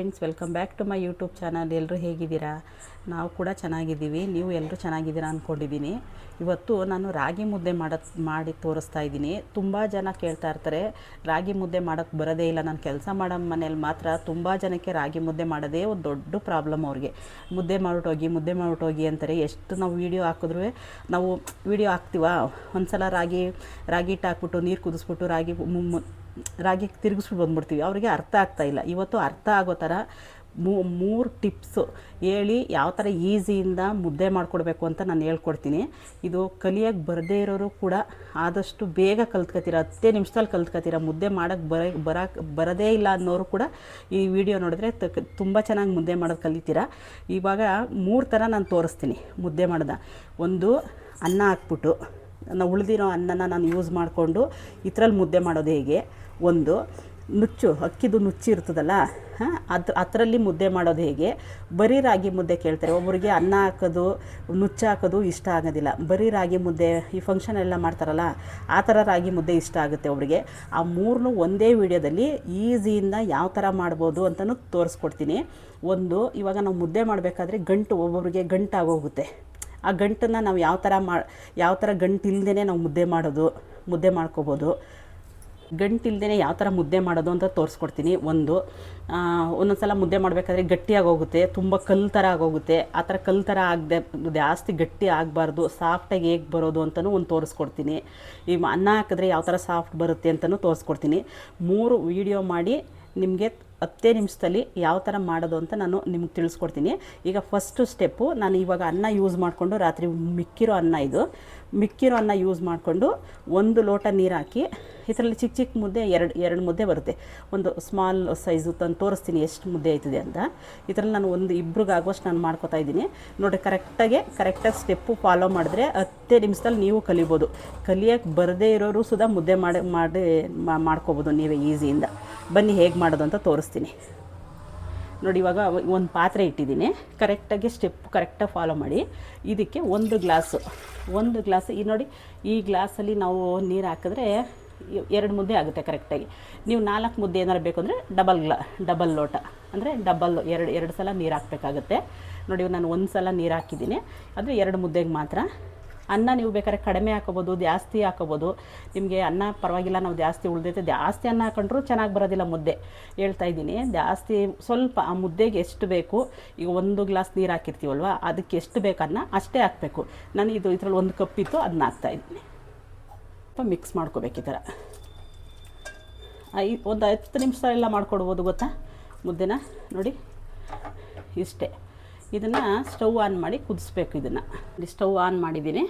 Friends welcome back to my YouTube channel ಎಲ್ಲರೂ ಹೇಗಿದ್ದೀರಾ? ನಾವು ಕೂಡ ಚೆನ್ನಾಗಿದ್ದೀವಿ. ನೀವು ಎಲ್ಲರೂ ಚೆನ್ನಾಗಿದ್ದೀರಾ ಅಂದ್ಕೊಂಡಿದ್ದೀನಿ ಇವತ್ತು ನಾನು ರಾಗಿ ಮುದ್ದೆ ಮಾಡೋದು ಮಾಡಿ ತೋರಿಸ್ತಾ ಇದ್ದೀನಿ. ತುಂಬ ಜನ ಕೇಳ್ತಾ ಇರ್ತಾರೆ, ರಾಗಿ ಮುದ್ದೆ ಮಾಡೋಕ್ಕೆ ಬರೋದೇ ಇಲ್ಲ, ನಾನು ಕೆಲಸ ಮಾಡೋ ಮನೇಲಿ ಮಾತ್ರ ತುಂಬ ಜನಕ್ಕೆ ರಾಗಿ ಮುದ್ದೆ ಮಾಡೋದೇ ಒಂದು ದೊಡ್ಡ ಪ್ರಾಬ್ಲಮ್ ಅವ್ರಿಗೆ. ಮುದ್ದೆ ಮಾಡಿಬಿಟ್ಟೋಗಿ ಮುದ್ದೆ ಮಾಡಿಬಿಟ್ಟೋಗಿ ಅಂತಾರೆ. ಎಷ್ಟು ನಾವು ವೀಡಿಯೋ ಹಾಕಿದ್ರೂ ನಾವು ವೀಡಿಯೋ ಹಾಕ್ತೀವ? ಒಂದ್ಸಲ ರಾಗಿ ರಾಗಿ ಹಿಟ್ಟು ಹಾಕ್ಬಿಟ್ಟು, ನೀರು ಕುದಿಸ್ಬಿಟ್ಟು, ರಾಗಿ ರಾಗಿ ತಿರುಗಿಸ್ಬಿಟ್ಟು ಬಂದ್ಬಿಡ್ತೀವಿ. ಅವರಿಗೆ ಅರ್ಥ ಆಗ್ತಾ ಇಲ್ಲ. ಇವತ್ತು ಅರ್ಥ ಆಗೋ ಥರ ಮೂರು ಟಿಪ್ಸು ಹೇಳಿ ಯಾವ ಥರ ಈಸಿಯಿಂದ ಮುದ್ದೆ ಮಾಡಿಕೊಡ್ಬೇಕು ಅಂತ ನಾನು ಹೇಳ್ಕೊಡ್ತೀನಿ. ಇದು ಕಲಿಯೋಕ್ಕೆ ಬರದೇ ಇರೋರು ಕೂಡ ಆದಷ್ಟು ಬೇಗ ಕಲ್ತ್ಕೊತೀರ, ಹತ್ತೇ ನಿಮಿಷದಲ್ಲಿ ಕಲ್ತ್ಕೊತೀರ, ಮುದ್ದೆ ಮಾಡೋಕ್ಕೆ ಬರ ಬರಕ್ಕೆ ಬರೋದೇ ಇಲ್ಲ ಅನ್ನೋರು ಕೂಡ ಈ ವಿಡಿಯೋ ನೋಡಿದ್ರೆ ತುಂಬ ಚೆನ್ನಾಗಿ ಮುದ್ದೆ ಮಾಡೋದು ಕಲಿತೀರ. ಇವಾಗ ಮೂರು ಥರ ನಾನು ತೋರಿಸ್ತೀನಿ ಮುದ್ದೆ ಮಾಡ್ದೆ. ಒಂದು, ಅನ್ನ ಹಾಕ್ಬಿಟ್ಟು ನಾವು ಉಳಿದಿರೋ ಅನ್ನನ ನಾನು ಯೂಸ್ ಮಾಡಿಕೊಂಡು ಇದ್ರಲ್ಲಿ ಮುದ್ದೆ ಮಾಡೋದು ಹೇಗೆ? ಒಂದು ನುಚ್ಚು, ಅಕ್ಕಿದು ನುಚ್ಚು ಇರ್ತದಲ್ಲ, ಹಾಂ? ಅದು, ಅದರಲ್ಲಿ ಮುದ್ದೆ ಮಾಡೋದು ಹೇಗೆ? ಬರೀ ರಾಗಿ ಮುದ್ದೆ ಕೇಳ್ತಾರೆ. ಒಬ್ಬರಿಗೆ ಅನ್ನ ಹಾಕೋದು, ನುಚ್ಚು ಹಾಕೋದು ಇಷ್ಟ ಆಗೋದಿಲ್ಲ. ಬರೀ ರಾಗಿ ಮುದ್ದೆ, ಈ ಫಂಕ್ಷನ್ ಎಲ್ಲ ಮಾಡ್ತಾರಲ್ಲ, ಆ ಥರ ರಾಗಿ ಮುದ್ದೆ ಇಷ್ಟ ಆಗುತ್ತೆ ಅವರಿಗೆ ಆ ಮೂರನ್ನೂ ಒಂದೇ ವಿಡಿಯೋದಲ್ಲಿ ಈಸಿಯಿಂದ ಯಾವ ಥರ ಮಾಡ್ಬೋದು ಅಂತಲೂ ತೋರಿಸ್ಕೊಡ್ತೀನಿ. ಒಂದು, ಇವಾಗ ನಾವು ಮುದ್ದೆ ಮಾಡಬೇಕಾದ್ರೆ ಗಂಟು ಒಬ್ಬೊಬ್ಬರಿಗೆ ಗಂಟಾಗೋಗುತ್ತೆ. ಆ ಗಂಟನ್ನು ನಾವು ಯಾವ ಥರ ಮಾ, ಯಾವ ಥರ ಗಂಟು ನಾವು ಮುದ್ದೆ ಮಾಡೋದು, ಮುದ್ದೆ ಮಾಡ್ಕೋಬೋದು. ಗಂಟು ಇಲ್ಲದೇ ಯಾವ ಥರ ಮುದ್ದೆ ಮಾಡೋದು ಅಂತ ತೋರಿಸ್ಕೊಡ್ತೀನಿ. ಒಂದು ಒಂದೊಂದು ಸಲ ಮುದ್ದೆ ಮಾಡಬೇಕಾದ್ರೆ ಗಟ್ಟಿಯಾಗಿ ಹೋಗುತ್ತೆ, ತುಂಬ ಕಲ್ಲು ಥರ ಆಗೋಗುತ್ತೆ ಆ ಥರ ಕಲ್ಲು ಥರ ಆಗದೆ, ಜಾಸ್ತಿ ಗಟ್ಟಿ ಆಗಬಾರ್ದು ಸಾಫ್ಟಾಗಿ ಹೇಗೆ ಬರೋದು ಅಂತಲೂ ಒಂದು ತೋರಿಸ್ಕೊಡ್ತೀನಿ. ಈ ಅನ್ನ ಹಾಕಿದ್ರೆ ಯಾವ ಥರ ಸಾಫ್ಟ್ ಬರುತ್ತೆ ಅಂತಲೂ ತೋರಿಸ್ಕೊಡ್ತೀನಿ. ಮೂರು ವೀಡಿಯೋ ಮಾಡಿ ನಿಮಗೆ ಹತ್ತೇ ನಿಮಿಷದಲ್ಲಿ ಯಾವ ಥರ ಮಾಡೋದು ಅಂತ ನಾನು ನಿಮ್ಗೆ ತಿಳಿಸ್ಕೊಡ್ತೀನಿ. ಈಗ ಫಸ್ಟು ಸ್ಟೆಪ್ಪು ನಾನು ಇವಾಗ ಅನ್ನ ಯೂಸ್ ಮಾಡಿಕೊಂಡು ರಾತ್ರಿ ಮಿಕ್ಕಿರೋ ಅನ್ನ ಇದು. ಮಿಕ್ಕಿರೋ ಅನ್ನ ಯೂಸ್ ಮಾಡಿಕೊಂಡು ಒಂದು ಲೋಟ ನೀರು ಹಾಕಿ, ಇದರಲ್ಲಿ ಚಿಕ್ಕ ಚಿಕ್ಕ ಮುದ್ದೆ ಎರಡು ಎರಡು ಮುದ್ದೆ ಬರುತ್ತೆ. ಒಂದು ಸ್ಮಾಲ್ ಸೈಜು ತಂದು ತೋರಿಸ್ತೀನಿ ಎಷ್ಟು ಮುದ್ದೆ ಆಯ್ತದೆ ಅಂತ. ಇದರಲ್ಲಿ ನಾನು ಒಂದು ಇಬ್ಬರಿಗಾಗುವಷ್ಟು ನಾನು ಮಾಡ್ಕೊತಾ ಇದ್ದೀನಿ. ನೋಡಿ ಕರೆಕ್ಟಾಗಿ ಕರೆಕ್ಟಾಗಿ ಸ್ಟೆಪ್ಪು ಫಾಲೋ ಮಾಡಿದ್ರೆ ಹತ್ತೇ ನಿಮಿಷದಲ್ಲಿ ನೀವು ಕಲಿಬೋದು. ಕಲಿಯೋಕ್ಕೆ ಬರದೇ ಇರೋರು ಸುದಾ ಮುದ್ದೆ ಮಾಡಿ ಮಾಡಿ ಮಾಡ್ಕೊಬೋದು ನೀವೇ ಈಸಿಯಿಂದ ಬನ್ನಿ ಹೇಗೆ ಮಾಡೋದು ಅಂತ ತೋರಿಸ್ತೀನಿ. ನೋಡಿ, ಇವಾಗ ಒಂದು ಪಾತ್ರೆ ಇಟ್ಟಿದ್ದೀನಿ. ಕರೆಕ್ಟಾಗಿ ಸ್ಟೆಪ್ ಕರೆಕ್ಟಾಗಿ ಫಾಲೋ ಮಾಡಿ. ಇದಕ್ಕೆ ಒಂದು ಗ್ಲಾಸು, ಒಂದು ಗ್ಲಾಸ್, ಈ ನೋಡಿ, ಈ ಗ್ಲಾಸಲ್ಲಿ ನಾವು ನೀರು ಹಾಕಿದ್ರೆ ಎರಡು ಮುದ್ದೆ ಆಗುತ್ತೆ ಕರೆಕ್ಟಾಗಿ ನೀವು ನಾಲ್ಕು ಮುದ್ದೆ ಏನಾರು ಬೇಕು ಅಂದರೆ ಡಬಲ್ ಗ್ಲಾ ಡಬಲ್ ಲೋಟ. ಅಂದರೆ ಡಬಲ್ ಎರಡು ಎರಡು ಸಲ ನೀರು ಹಾಕಬೇಕಾಗುತ್ತೆ. ನೋಡಿ ನಾನು ಒಂದು ಸಲ ನೀರು ಹಾಕಿದ್ದೀನಿ. ಅದು ಎರಡು ಮುದ್ದೆಗೆ ಮಾತ್ರ ಅನ್ನ ನೀವು ಬೇಕಾದ್ರೆ ಕಡಿಮೆ ಹಾಕೋಬೋದು, ಜಾಸ್ತಿ ಹಾಕೋಬೋದು. ನಿಮಗೆ ಅನ್ನ ಪರವಾಗಿಲ್ಲ, ನಾವು ಜಾಸ್ತಿ ಉಳಿದೈತೆ ಜಾಸ್ತಿ ಅನ್ನ ಹಾಕೊಂಡ್ರೂ ಚೆನ್ನಾಗಿ ಬರೋದಿಲ್ಲ ಮುದ್ದೆ. ಹೇಳ್ತಾ ಇದ್ದೀನಿ, ಜಾಸ್ತಿ ಸ್ವಲ್ಪ ಆ ಮುದ್ದೆಗೆ ಎಷ್ಟು ಬೇಕು, ಈಗ ಒಂದು ಗ್ಲಾಸ್ ನೀರು ಹಾಕಿರ್ತೀವಲ್ವ, ಅದಕ್ಕೆ ಎಷ್ಟು ಬೇಕು ಅನ್ನ ಅಷ್ಟೇ ಹಾಕಬೇಕು. ನಾನು ಇದು ಇದರಲ್ಲಿ ಒಂದು ಕಪ್ ಇತ್ತು ಅದನ್ನ ಹಾಕ್ತಾಯಿದ್ದೀನಿ ಸ್ವಲ್ಪ ಮಿಕ್ಸ್ ಮಾಡ್ಕೋಬೇಕು ಈ ಥರ ಒಂದು ಹತ್ತು ನಿಮಿಷ ಎಲ್ಲ ಮಾಡ್ಕೊಡ್ಬೋದು ಗೊತ್ತಾ ಮುದ್ದೆನ? ನೋಡಿ, ಇಷ್ಟೇ. ಇದನ್ನು ಸ್ಟವ್ ಆನ್ ಮಾಡಿ ಕುದಿಸ್ಬೇಕು ಇದನ್ನು. ಸ್ಟವ್ ಆನ್ ಮಾಡಿದ್ದೀನಿ.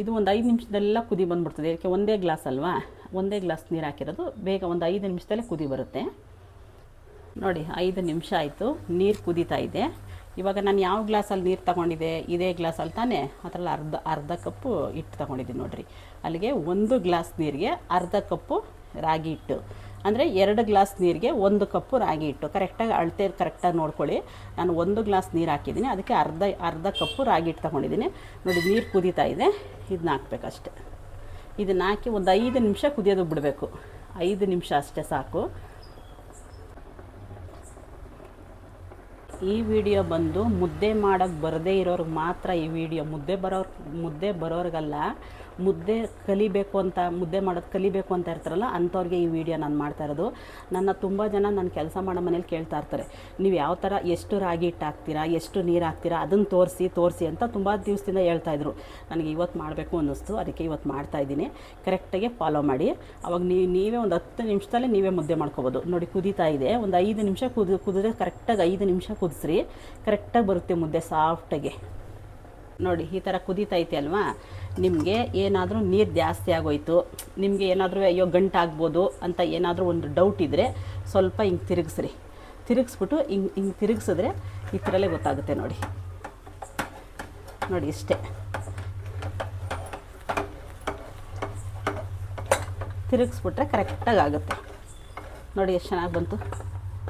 ಇದು ಒಂದು ಐದು ನಿಮಿಷದೆಲ್ಲ ಕುದಿ ಬಂದುಬಿಡ್ತದೆ. ಇದಕ್ಕೆ ಒಂದೇ ಗ್ಲಾಸ್ ಅಲ್ವಾ? ಒಂದೇ ಗ್ಲಾಸ್ ನೀರು ಹಾಕಿರೋದು. ಬೇಗ ಒಂದು ಐದು ನಿಮಿಷದಲ್ಲೇ ಕುದಿ ಬರುತ್ತೆ. ನೋಡಿ, ಐದು ನಿಮಿಷ ಆಯಿತು. ನೀರು ಕುದೀತಾ ಇದೆ. ಇವಾಗ ನಾನು ಯಾವ ಗ್ಲಾಸಲ್ಲಿ ನೀರು ತಗೊಂಡಿದ್ದೆ? ಇದೇ ಗ್ಲಾಸಲ್ಲಿ ತಾನೇ? ಅದರಲ್ಲಿ ಅರ್ಧ ಅರ್ಧ ಕಪ್ಪು ಹಿಟ್ಟು ತಗೊಂಡಿದ್ದೀನಿ ನೋಡಿರಿ. ಅಲ್ಲಿಗೆ ಒಂದು ಗ್ಲಾಸ್ ನೀರಿಗೆ ಅರ್ಧ ಕಪ್ಪು ರಾಗಿ ಹಿಟ್ಟು. ಅಂದರೆ ಎರಡು ಗ್ಲಾಸ್ ನೀರಿಗೆ ಒಂದು ಕಪ್ಪು ರಾಗಿ ಹಿಟ್ಟು. ಕರೆಕ್ಟಾಗಿ ಅಳತೆ ಕರೆಕ್ಟಾಗಿ ನೋಡ್ಕೊಳ್ಳಿ. ನಾನು ಒಂದು ಗ್ಲಾಸ್ ನೀರು ಹಾಕಿದ್ದೀನಿ. ಅದಕ್ಕೆ ಅರ್ಧ ಅರ್ಧ ಕಪ್ಪು ರಾಗಿ ಹಿಟ್ಟು ತೊಗೊಂಡಿದ್ದೀನಿ. ನೋಡಿ, ನೀರು ಕುದೀತಾ ಇದೆ. ಇದನ್ನ ಹಾಕ್ಬೇಕಷ್ಟೆ. ಇದನ್ನ ಹಾಕಿ ಒಂದು ಐದು ನಿಮಿಷ ಕುದಿಯೋದು ಬಿಡಬೇಕು. ಐದು ನಿಮಿಷ ಅಷ್ಟೇ ಸಾಕು. ಈ ವಿಡಿಯೋ ಬಂದು ಮುದ್ದೆ ಮಾಡೋಕ್ಕೆ ಬರದೇ ಇರೋರಿಗೆ ಮಾತ್ರ ಈ ವಿಡಿಯೋ ಮುದ್ದೆ ಬರೋರು, ಮುದ್ದೆ ಬರೋರಿಗಲ್ಲ. ಮುದ್ದೆ ಕಲಿಬೇಕು ಅಂತ, ಮುದ್ದೆ ಮಾಡೋದು ಕಲಿಬೇಕು ಅಂತ ಇರ್ತಾರಲ್ಲ, ಅಂಥವ್ರಿಗೆ ಈ ವಿಡಿಯೋ ನಾನು ಮಾಡ್ತಾ ಇರೋದು. ನನ್ನ ತುಂಬ ಜನ ನಾನು ಕೆಲಸ ಮಾಡೋ ಮನೇಲಿ ಕೇಳ್ತಾ ಇರ್ತಾರೆ, ನೀವು ಯಾವ ಥರ ಎಷ್ಟು ರಾಗಿ ಹಿಟ್ಟು ಹಾಕ್ತೀರಾ ಎಷ್ಟು ನೀರು ಹಾಕ್ತೀರಾ ಅದನ್ನು ತೋರಿಸಿ ತೋರಿಸಿ ಅಂತ ತುಂಬ ದಿವಸದಿಂದ ಹೇಳ್ತಾ ಇದ್ರು. ನನಗೆ ಇವತ್ತು ಮಾಡಬೇಕು ಅನ್ನಿಸ್ತು, ಅದಕ್ಕೆ ಇವತ್ತು ಮಾಡ್ತಾ ಇದ್ದೀನಿ. ಕರೆಕ್ಟಾಗಿ ಫಾಲೋ ಮಾಡಿ. ಅವಾಗ ನೀವು ನೀವೇ ಒಂದು ಹತ್ತು ನಿಮಿಷದಲ್ಲಿ ನೀವೇ ಮುದ್ದೆ ಮಾಡ್ಕೋಬೋದು. ನೋಡಿ ಕುದೀತಾ ಇದೆ. ಒಂದು ಐದು ನಿಮಿಷ ಕುದಿ, ಕುದಿದ್ರೆ ಕರೆಕ್ಟಾಗಿ ಐದು ನಿಮಿಷ ಕುದಿಸ್ರಿ. ಕರೆಕ್ಟಾಗಿ ಬರುತ್ತೆ ಮುದ್ದೆ ಸಾಫ್ಟಾಗಿ. ನೋಡಿ, ಈ ಥರ ಕುದೀತೈತೆ ಅಲ್ವಾ ನಿಮಗೆ ಏನಾದರೂ ನೀರು ಜಾಸ್ತಿ ಆಗೋಯ್ತು, ನಿಮಗೆ ಏನಾದರೂ ಅಯ್ಯೋ ಗಂಟಾಗ್ಬೋದು ಅಂತ ಏನಾದರೂ ಒಂದು ಡೌಟ್ ಇದ್ದರೆ ಸ್ವಲ್ಪ ಹಿಂಗೆ ತಿರುಗಿಸ್ರಿ. ತಿರುಗಿಸ್ಬಿಟ್ಟು ಹಿಂಗೆ ಹಿಂಗೆ ತಿರುಗಿಸಿದ್ರೆ ಈ ಥರಲ್ಲೇ ಗೊತ್ತಾಗುತ್ತೆ ನೋಡಿ. ನೋಡಿ ಇಷ್ಟೇ. ತಿರುಗಿಸ್ಬಿಟ್ರೆ ಕರೆಕ್ಟಾಗಿ ಆಗುತ್ತೆ. ನೋಡಿ ಎಷ್ಟು ಚೆನ್ನಾಗಿ ಬಂತು.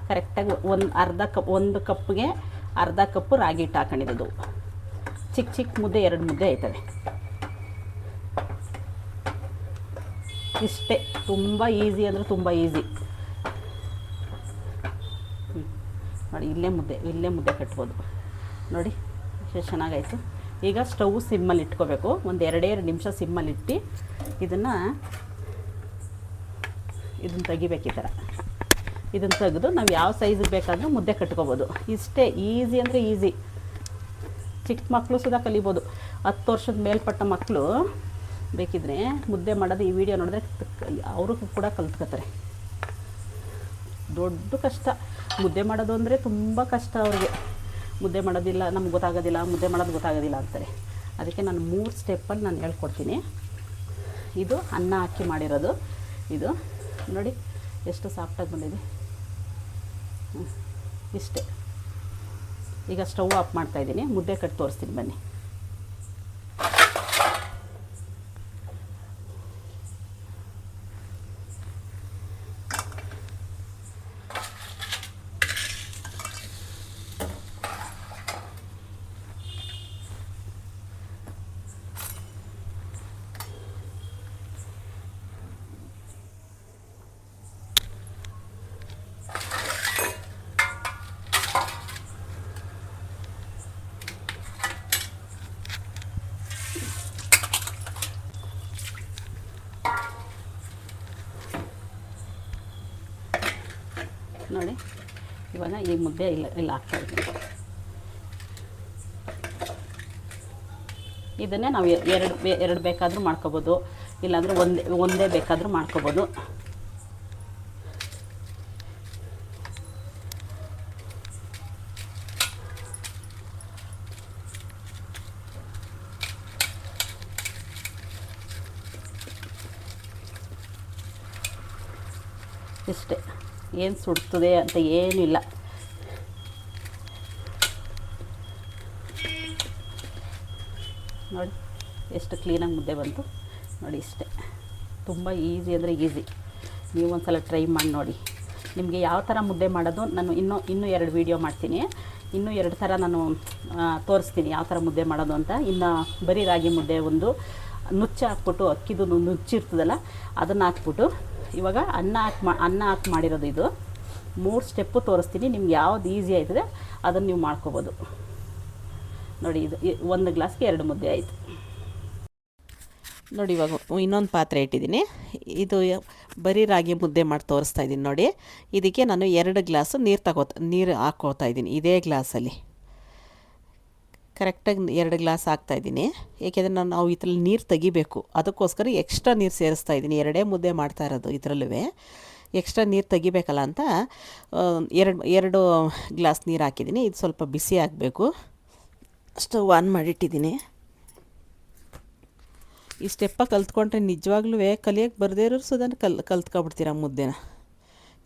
ಕರೆಕ್ಟಾಗಿ ಒಂದು ಅರ್ಧ ಕಪ್, ಒಂದು ಕಪ್ಗೆ ಅರ್ಧ ಕಪ್ಪು ರಾಗಿ ಹಿಟ್ಟು ಹಾಕೊಂಡಿರೋದು. ಚಿಕ್ಕ ಚಿಕ್ಕ ಮುದ್ದೆ, ಎರಡು ಮುದ್ದೆ ಆಯ್ತವೆ ಇಷ್ಟೇ, ತುಂಬ ಈಸಿ ಅಂದರೆ ತುಂಬ ಈಸಿ ನೋಡಿ, ಇಲ್ಲೇ ಮುದ್ದೆ ಇಲ್ಲೇ ಮುದ್ದೆ ಕಟ್ಬೋದು. ನೋಡಿ, ಎಷ್ಟು ಚೆನ್ನಾಗಾಯಿತು. ಈಗ ಸ್ಟವ್ ಸಿಮ್ಮಲ್ಲಿ ಇಟ್ಕೋಬೇಕು. ಒಂದು ಎರಡೆರಡು ನಿಮಿಷ ಸಿಮ್ಮಲ್ಲಿ ಇಟ್ಟು ಇದನ್ನು ಇದನ್ನು ತೆಗಿಬೇಕು ಈ ಥರ ಇದನ್ನು ತೆಗೆದು ನಾವು ಯಾವ ಸೈಜಿಗೆ ಬೇಕಾದರೂ ಮುದ್ದೆ ಕಟ್ಕೋಬೋದು. ಇಷ್ಟೇ ಈಸಿ ಅಂದರೆ ಈಸಿ ಚಿಕ್ಕ ಮಕ್ಕಳು ಸುಧಾ ಕಲಿಬೋದು. ಹತ್ತು ವರ್ಷದ ಮೇಲ್ಪಟ್ಟ ಮಕ್ಕಳು ಬೇಕಿದ್ರೆ ಮುದ್ದೆ ಮಾಡೋದು ಈ ವಿಡಿಯೋ ನೋಡಿದ್ರೆ ಅವರು ಕೂಡ ಕಲ್ತ್ಕೋತಾರೆ. ದೊಡ್ಡ ಕಷ್ಟ. ಮುದ್ದೆ ಮಾಡೋದು ಅಂದರೆ ತುಂಬ ಕಷ್ಟ ಅವ್ರಿಗೆ. ಮುದ್ದೆ ಮಾಡೋದಿಲ್ಲ, ನಮ್ಗೆ ಗೊತ್ತಾಗೋದಿಲ್ಲ, ಮುದ್ದೆ ಮಾಡೋದು ಗೊತ್ತಾಗೋದಿಲ್ಲ ಅಂತಾರೆ. ಅದಕ್ಕೆ ನಾನು ಮೂರು ಸ್ಟೆಪ್ಪಲ್ಲಿ ನಾನು ಹೇಳ್ಕೊಡ್ತೀನಿ. ಇದು ಅನ್ನ ಹಾಕಿ ಮಾಡಿರೋದು. ಇದು ನೋಡಿ ಎಷ್ಟು ಸಾಫ್ಟಾಗಿ ಬಂದಿದೆ. ಇಷ್ಟೇ. ಈಗ ಸ್ಟವ್ ಆಫ್ ಮಾಡ್ತಾಯಿದ್ದೀನಿ ಮುದ್ದೆ ಕಟ್ಟಿ ತೋರಿಸ್ತೀನಿ ಬನ್ನಿ ನೋಡಿ ಇವಾಗ ಈ ಮುದ್ದೆ ಇಲ್ಲ ಇಲ್ಲ ಹಾಕ್ತಾಯಿದ್ದೀನಿ ಇದನ್ನೇ ನಾವು ಎರಡು ಎರಡು ಬೇಕಾದರೂ ಮಾಡ್ಕೋಬೋದು. ಇಲ್ಲಾಂದರೆ ಒಂದೇ ಒಂದೇ ಬೇಕಾದರೂ ಮಾಡ್ಕೋಬೋದು. ಇಷ್ಟೇ. ಏನು ಸುಡ್ತದೆ ಅಂತ ಏನಿಲ್ಲ ನೋಡಿ ಎಷ್ಟು ಕ್ಲೀನಾಗಿ ಮುದ್ದೆ ಬಂತು. ನೋಡಿ ಇಷ್ಟೇ. ತುಂಬ ಈಸಿ ಅಂದರೆ ಈಸಿ ನೀವು ಒಂದು ಸಲ ಟ್ರೈ ಮಾಡಿ ನೋಡಿ. ನಿಮಗೆ ಯಾವ ಥರ ಮುದ್ದೆ ಮಾಡೋದು ನಾನು ಇನ್ನೂ ಇನ್ನೂ ಎರಡು ವೀಡಿಯೋ ಮಾಡ್ತೀನಿ. ಇನ್ನೂ ಎರಡು ಥರ ನಾನು ತೋರಿಸ್ತೀನಿ ಯಾವ ಥರ ಮುದ್ದೆ ಮಾಡೋದು ಅಂತ. ಇನ್ನು ಬರೀ ರಾಗಿ ಮುದ್ದೆ ಒಂದು ನುಚ್ಚು ಹಾಕ್ಬಿಟ್ಟು, ಅಕ್ಕಿದು ನುಚ್ಚಿರ್ತದಲ್ಲ ಅದನ್ನು ಹಾಕ್ಬಿಟ್ಟು ಇವಾಗ ಅನ್ನ ಹಾಕಿ ಮಾ, ಅನ್ನ ಹಾಕಿ ಮಾಡಿರೋದು ಇದು. ಮೂರು ಸ್ಟೆಪ್ಪು ತೋರಿಸ್ತೀನಿ, ನಿಮ್ಗೆ ಯಾವ್ದು ಈಸಿ ಆಯ್ತದೆ ಅದನ್ನು ನೀವು ಮಾಡ್ಕೋಬೋದು. ನೋಡಿ ಇದು ಒಂದು ಗ್ಲಾಸ್ಗೆ ಎರಡು ಮುದ್ದೆ ಆಯಿತು. ನೋಡಿ, ಇವಾಗ ಇನ್ನೊಂದು ಪಾತ್ರೆ ಇಟ್ಟಿದ್ದೀನಿ. ಇದು ಬರೀ ರಾಗಿ ಮುದ್ದೆ ಮಾಡಿ ತೋರಿಸ್ತಾ ಇದ್ದೀನಿ ನೋಡಿ. ಇದಕ್ಕೆ ನಾನು ಎರಡು ಗ್ಲಾಸು ನೀರು ತಗೋತ, ನೀರು ಹಾಕ್ಕೋತಾ ಇದ್ದೀನಿ ಇದೇ ಗ್ಲಾಸಲ್ಲಿ. ಕರೆಕ್ಟಾಗಿ ಎರಡು ಗ್ಲಾಸ್ ಹಾಕ್ತಾಯಿದ್ದೀನಿ ಏಕೆಂದರೆ ನಾನು ನಾವು ಇದ್ರಲ್ಲಿ ನೀರು ತೆಗಿಬೇಕು. ಅದಕ್ಕೋಸ್ಕರ ಎಕ್ಸ್ಟ್ರಾ ನೀರು ಸೇರಿಸ್ತಾ ಇದ್ದೀನಿ. ಎರಡೇ ಮುದ್ದೆ ಮಾಡ್ತಾ ಇರೋದು ಇದರಲ್ಲೂ ಎಕ್ಸ್ಟ್ರಾ ನೀರು ತೆಗಿಬೇಕಲ್ಲ ಅಂತ ಎರಡು ಎರಡು ಗ್ಲಾಸ್ ನೀರು ಹಾಕಿದ್ದೀನಿ. ಇದು ಸ್ವಲ್ಪ ಬಿಸಿ ಆಗಬೇಕು. ಸ್ಟವ್ ಆನ್ ಮಾಡಿಟ್ಟಿದ್ದೀನಿ. ಈ ಸ್ಟೆಪ್ಪ ಕಲ್ತ್ಕೊಂಡ್ರೆ ನಿಜವಾಗ್ಲೂ ಕಲಿಯೋಕ್ಕೆ ಬರದೇ ಇರೋರು ಸುಧಾನ ಕಲ್, ಕಲ್ತ್ಕೊಬಿಡ್ತೀರ ಮುದ್ದೆನ.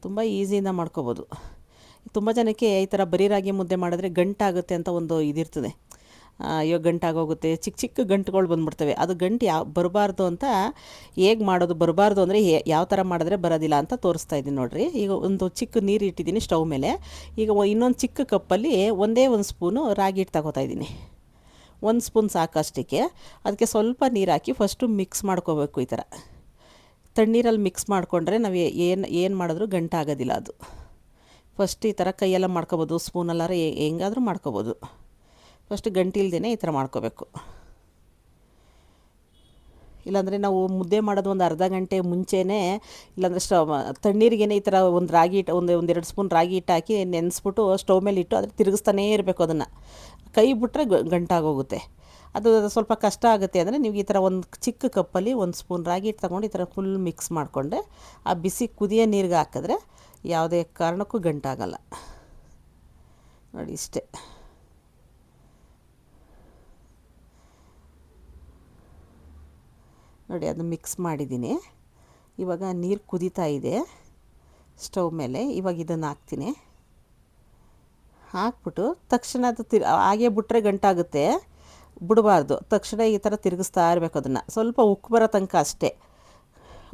ತುಂಬ ಈಸಿಯಿಂದ ಮಾಡ್ಕೋಬೋದು. ತುಂಬ ಜನಕ್ಕೆ ಈ ಥರ ಬರೀ ರಾಗಿ ಮುದ್ದೆ ಮಾಡಿದ್ರೆ ಗಂಟಾಗುತ್ತೆ ಅಂತ ಒಂದು ಇದಿರ್ತದೆ. ಅಯ್ಯೋ, ಗಂಟಾಗೋಗುತ್ತೆ. ಚಿಕ್ಕ ಚಿಕ್ಕ ಗಂಟುಗಳು ಬಂದ್ಬಿಡ್ತವೆ. ಅದು ಗಂಟು ಯಾವ ಬರಬಾರ್ದು ಅಂತ ಹೇಗೆ ಮಾಡೋದು, ಬರಬಾರ್ದು ಅಂದರೆ ಯಾವ ಥರ ಮಾಡಿದ್ರೆ ಬರೋದಿಲ್ಲ ಅಂತ ತೋರಿಸ್ತಾ ಇದ್ದೀನಿ ನೋಡಿರಿ. ಈಗ ಒಂದು ಚಿಕ್ಕ ನೀರು ಇಟ್ಟಿದ್ದೀನಿ ಸ್ಟವ್ ಮೇಲೆ. ಈಗ ಇನ್ನೊಂದು ಚಿಕ್ಕ ಕಪ್ಪಲ್ಲಿ ಒಂದೇ ಒಂದು ಸ್ಪೂನು ರಾಗಿ ಹಿಟ್ಟು ತಗೋತಾ ಇದ್ದೀನಿ. ಒಂದು ಸ್ಪೂನ್ ಸಾಕಷ್ಟಕ್ಕೆ ಅದಕ್ಕೆ ಸ್ವಲ್ಪ ನೀರು ಹಾಕಿ ಫಸ್ಟು ಮಿಕ್ಸ್ ಮಾಡ್ಕೋಬೇಕು ಈ ಥರ ತಣ್ಣೀರಲ್ಲಿ ಮಿಕ್ಸ್ ಮಾಡಿಕೊಂಡ್ರೆ ನಾವು ಏನು ಏನು ಮಾಡಿದ್ರೂ ಗಂಟಾಗೋದಿಲ್ಲ ಅದು. ಫಸ್ಟ್ ಈ ಥರ ಕೈಯೆಲ್ಲ ಮಾಡ್ಕೋಬೋದು ಸ್ಪೂನಲ್ಲಾರ ಹೆಂಗಾದರೂ ಮಾಡ್ಕೋಬೋದು. ಫಸ್ಟ್ ಗಂಟು ಇಲ್ದೇ ಈ ಥರ ಮಾಡ್ಕೋಬೇಕು. ಇಲ್ಲಾಂದರೆ ನಾವು ಮುದ್ದೆ ಮಾಡೋದು ಒಂದು ಅರ್ಧ ಗಂಟೆ ಮುಂಚೆನೇ, ಇಲ್ಲಾಂದರೆ ಸ್ಟವ್ ತಣ್ಣೀರಿಗೇನೆ ಈ ಥರ ಒಂದು ರಾಗಿ ಹಿಟ್ಟು ಒಂದು ಒಂದೆರಡು ಸ್ಪೂನ್ ರಾಗಿ ಹಿಟ್ಟು ಹಾಕಿ ನೆನೆಸ್ಬಿಟ್ಟು ಸ್ಟವ್ ಮೇಲೆ ಇಟ್ಟು ಅದ್ರ ತಿರುಗಿಸ್ತಾನೇ ಇರಬೇಕು ಅದನ್ನು. ಕೈ ಬಿಟ್ಟರೆ ಗಂಟಾಗೋಗುತ್ತೆ. ಅದು ಸ್ವಲ್ಪ ಕಷ್ಟ ಆಗುತ್ತೆ ಅಂದರೆ ನೀವು ಈ ಥರ ಒಂದು ಚಿಕ್ಕ ಕಪ್ಪಲ್ಲಿ ಒಂದು ಸ್ಪೂನ್ ರಾಗಿ ಹಿಟ್ಟು ತಗೊಂಡು ಈ ಥರ ಫುಲ್ ಮಿಕ್ಸ್ ಮಾಡಿಕೊಂಡೆ, ಆ ಬಿಸಿ ಕುದಿಯೋ ನೀರಿಗೆ ಹಾಕಿದ್ರೆ ಯಾವುದೇ ಕಾರಣಕ್ಕೂ ಗಂಟಾಗಲ್ಲ. ನೋಡಿ ಇಷ್ಟೇ. ನೋಡಿ ಅದು ಮಿಕ್ಸ್ ಮಾಡಿದ್ದೀನಿ. ಇವಾಗ ನೀರು ಕುದೀತಾ ಇದೆ. ಸ್ಟವ್ ಮೇಲೆ ಇವಾಗ ಇದನ್ನು ಹಾಕ್ತೀನಿ. ಹಾಕ್ಬಿಟ್ಟು ತಕ್ಷಣ ಅದು ತಿರ್, ಹಾಗೆ ಬಿಟ್ಟರೆ ಗಂಟಾಗುತ್ತೆ. ಬಿಡಬಾರ್ದು. ತಕ್ಷಣ ಈ ಥರ ತಿರುಗಿಸ್ತಾ ಇರಬೇಕು ಅದನ್ನು. ಸ್ವಲ್ಪ ಉಕ್ಕು ಬರೋ ತನಕ ಅಷ್ಟೇ.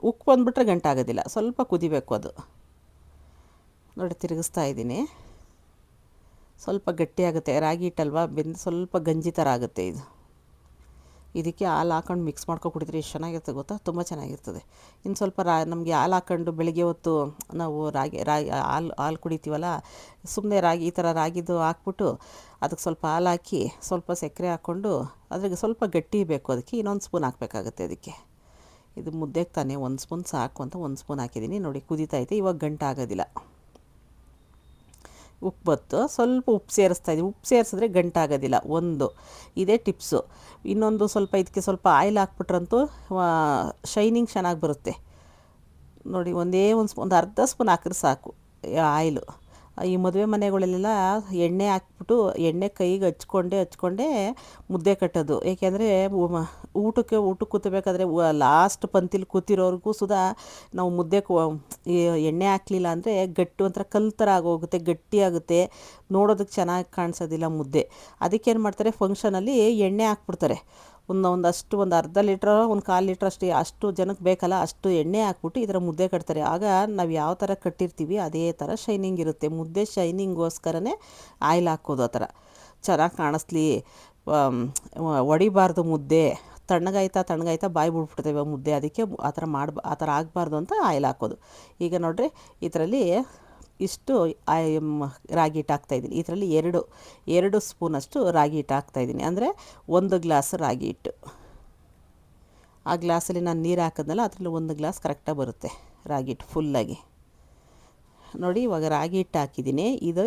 ಉಕ್ಕು ಬಂದುಬಿಟ್ರೆ ಗಂಟಾಗೋದಿಲ್ಲ. ಸ್ವಲ್ಪ ಕುದಿಬೇಕು ಅದು. ನೋಡಿ, ತಿರುಗಿಸ್ತಾ ಇದ್ದೀನಿ. ಸ್ವಲ್ಪ ಗಟ್ಟಿಯಾಗುತ್ತೆ. ರಾಗಿ ಹಿಟ್ಟಲ್ವಾ? ಬೆಂದು, ಸ್ವಲ್ಪ ಗಂಜಿ ಥರ ಆಗುತ್ತೆ ಇದು. ಇದಕ್ಕೆ ಹಾಲು ಹಾಕೊಂಡು ಮಿಕ್ಸ್ ಮಾಡ್ಕೊಂಡು ಕುಡಿದ್ರೆ ಎಷ್ಟು ಚೆನ್ನಾಗಿರ್ತದೆ ಗೊತ್ತಾ? ತುಂಬ ಚೆನ್ನಾಗಿರ್ತದೆ. ಇನ್ನು ಸ್ವಲ್ಪ ರಾ, ನಮಗೆ ಹಾಲು ಹಾಕೊಂಡು ಬೆಳಿಗ್ಗೆ ಹೊತ್ತು ನಾವು ರಾಗಿ ರಾಗಿ, ಹಾಲು ಹಾಲು ಕುಡಿತೀವಲ್ಲ ಸುಮ್ಮನೆ ರಾಗಿ, ಈ ಥರ ರಾಗಿದು ಹಾಕ್ಬಿಟ್ಟು ಅದಕ್ಕೆ ಸ್ವಲ್ಪ ಹಾಲು ಹಾಕಿ ಸ್ವಲ್ಪ ಸಕ್ಕರೆ ಹಾಕ್ಕೊಂಡು ಅದ್ರಾಗೆ ಸ್ವಲ್ಪ ಗಟ್ಟಿ ಬೇಕು ಅದಕ್ಕೆ, ಇನ್ನೊಂದು ಸ್ಪೂನ್ ಹಾಕಬೇಕಾಗುತ್ತೆ ಅದಕ್ಕೆ. ಇದು ಮುದ್ದೆಗೆ ತಾನೇ ಒಂದು ಸ್ಪೂನ್ ಸಾಕು ಅಂತ ಒಂದು ಸ್ಪೂನ್ ಹಾಕಿದ್ದೀನಿ. ನೋಡಿ ಕುದೀತೈತೆ ಇವಾಗ ಗಂಟು ಆಗೋದಿಲ್ಲ ಉಪ್ಪು ಬತ್ತು, ಸ್ವಲ್ಪ ಉಪ್ಪು ಸೇರಿಸ್ತಾ ಇದ್ದೀವಿ. ಉಪ್ಪು ಸೇರಿಸಿದ್ರೆ ಗಂಟಾಗೋದಿಲ್ಲ, ಒಂದು. ಇದೇ ಟಿಪ್ಸು. ಇನ್ನೊಂದು ಸ್ವಲ್ಪ ಇದಕ್ಕೆ ಸ್ವಲ್ಪ ಆಯಿಲ್ ಹಾಕ್ಬಿಟ್ರಂತೂ ಶೈನಿಂಗ್ ಚೆನ್ನಾಗಿ ಬರುತ್ತೆ. ನೋಡಿ, ಒಂದೇ ಒಂದು ಸ್ಪೂನ್ ಒಂದು ಅರ್ಧ ಸ್ಪೂನ್ ಹಾಕಿದ್ರೆ ಸಾಕು ಆಯಿಲು. ಈ ಮದುವೆ ಮನೆಗಳಲ್ಲೆಲ್ಲ ಎಣ್ಣೆ ಹಾಕ್ಬಿಟ್ಟು ಎಣ್ಣೆ ಕೈಗೆ ಹಚ್ಕೊಂಡೆ, ಹಚ್ಕೊಂಡೇ ಮುದ್ದೆ ಕಟ್ಟೋದು. ಏಕೆಂದರೆ ಊಟಕ್ಕೆ ಊಟಕ್ಕೆ ಕೂತಬೇಕಾದ್ರೆ ಲಾಸ್ಟ್ ಪಂಕ್ತಿಲಿ ಕೂತಿರೋರ್ಗೂ ಸುಧಾ ನಾವು ಮುದ್ದೆ ಎಣ್ಣೆ ಹಾಕ್ಲಿಲ್ಲ ಅಂದರೆ ಗಟ್ಟಿ ಒಂಥರ ಕಲ್ ಥರ ಆಗೋಗುತ್ತೆ ಗಟ್ಟಿಯಾಗುತ್ತೆ ನೋಡೋದಕ್ಕೆ ಚೆನ್ನಾಗಿ ಕಾಣಿಸೋದಿಲ್ಲ ಮುದ್ದೆ. ಅದಕ್ಕೇನು ಮಾಡ್ತಾರೆ ಫಂಕ್ಷನಲ್ಲಿ ಎಣ್ಣೆ ಹಾಕ್ಬಿಡ್ತಾರೆ. ಒಂದು ಅಷ್ಟು ಒಂದು ಅರ್ಧ ಲೀಟ್ರ್, ಒಂದು ಕಾಲು ಲೀಟ್ರ್ ಅಷ್ಟು ಅಷ್ಟು ಜನಕ್ಕೆ ಬೇಕಲ್ಲ, ಅಷ್ಟು ಎಣ್ಣೆ ಹಾಕ್ಬಿಟ್ಟು ಇದರ ಮುದ್ದೆ ಕಟ್ತಾರೆ. ಆಗ ನಾವು ಯಾವ ಥರ ಕಟ್ಟಿರ್ತೀವಿ, ಅದೇ ಥರ ಶೈನಿಂಗ್ ಇರುತ್ತೆ. ಮುದ್ದೆ ಶೈನಿಂಗೋಸ್ಕರನೇ ಆಯಿಲ್ ಹಾಕೋದು ಆ ಥರ ಚೆನ್ನಾಗಿ ಕಾಣಿಸ್ಲಿ. ಒಡಿಬಾರ್ದು ಮುದ್ದೆ. ತಣ್ಣಗಾಯ್ತಾ ತಣ್ಣಗಾಯ್ತಾ ಬಾಯಿ ಬಿಡ್ಬಿಡ್ತೇವೆ ಮುದ್ದೆ. ಅದಕ್ಕೆ ಆ ಥರ ಮಾಡ್ಬ, ಆ ಥರ ಆಗಬಾರ್ದು ಅಂತ ಆಯಿಲ್ ಹಾಕೋದು. ಈಗ ನೋಡಿರಿ, ಇದರಲ್ಲಿ ಇಷ್ಟು ರಾಗಿ ಹಿಟ್ಟು ಹಾಕ್ತಾಯಿದ್ದೀನಿ ಇದರಲ್ಲಿ ಎರಡು ಎರಡು ಸ್ಪೂನಷ್ಟು ರಾಗಿ ಹಿಟ್ಟು ಹಾಕ್ತಾಯಿದ್ದೀನಿ ಅಂದರೆ ಒಂದು ಗ್ಲಾಸ್ ರಾಗಿ ಹಿಟ್ಟು. ಆ ಗ್ಲಾಸಲ್ಲಿ ನಾನು ನೀರು ಹಾಕಿದ್ನಲ್ಲ, ಅದರಲ್ಲಿ ಒಂದು ಗ್ಲಾಸ್ ಕರೆಕ್ಟಾಗಿ ಬರುತ್ತೆ ರಾಗಿ ಹಿಟ್ಟು ಫುಲ್ಲಾಗಿ ನೋಡಿ, ಇವಾಗ ರಾಗಿ ಹಿಟ್ಟು ಹಾಕಿದ್ದೀನಿ. ಇದು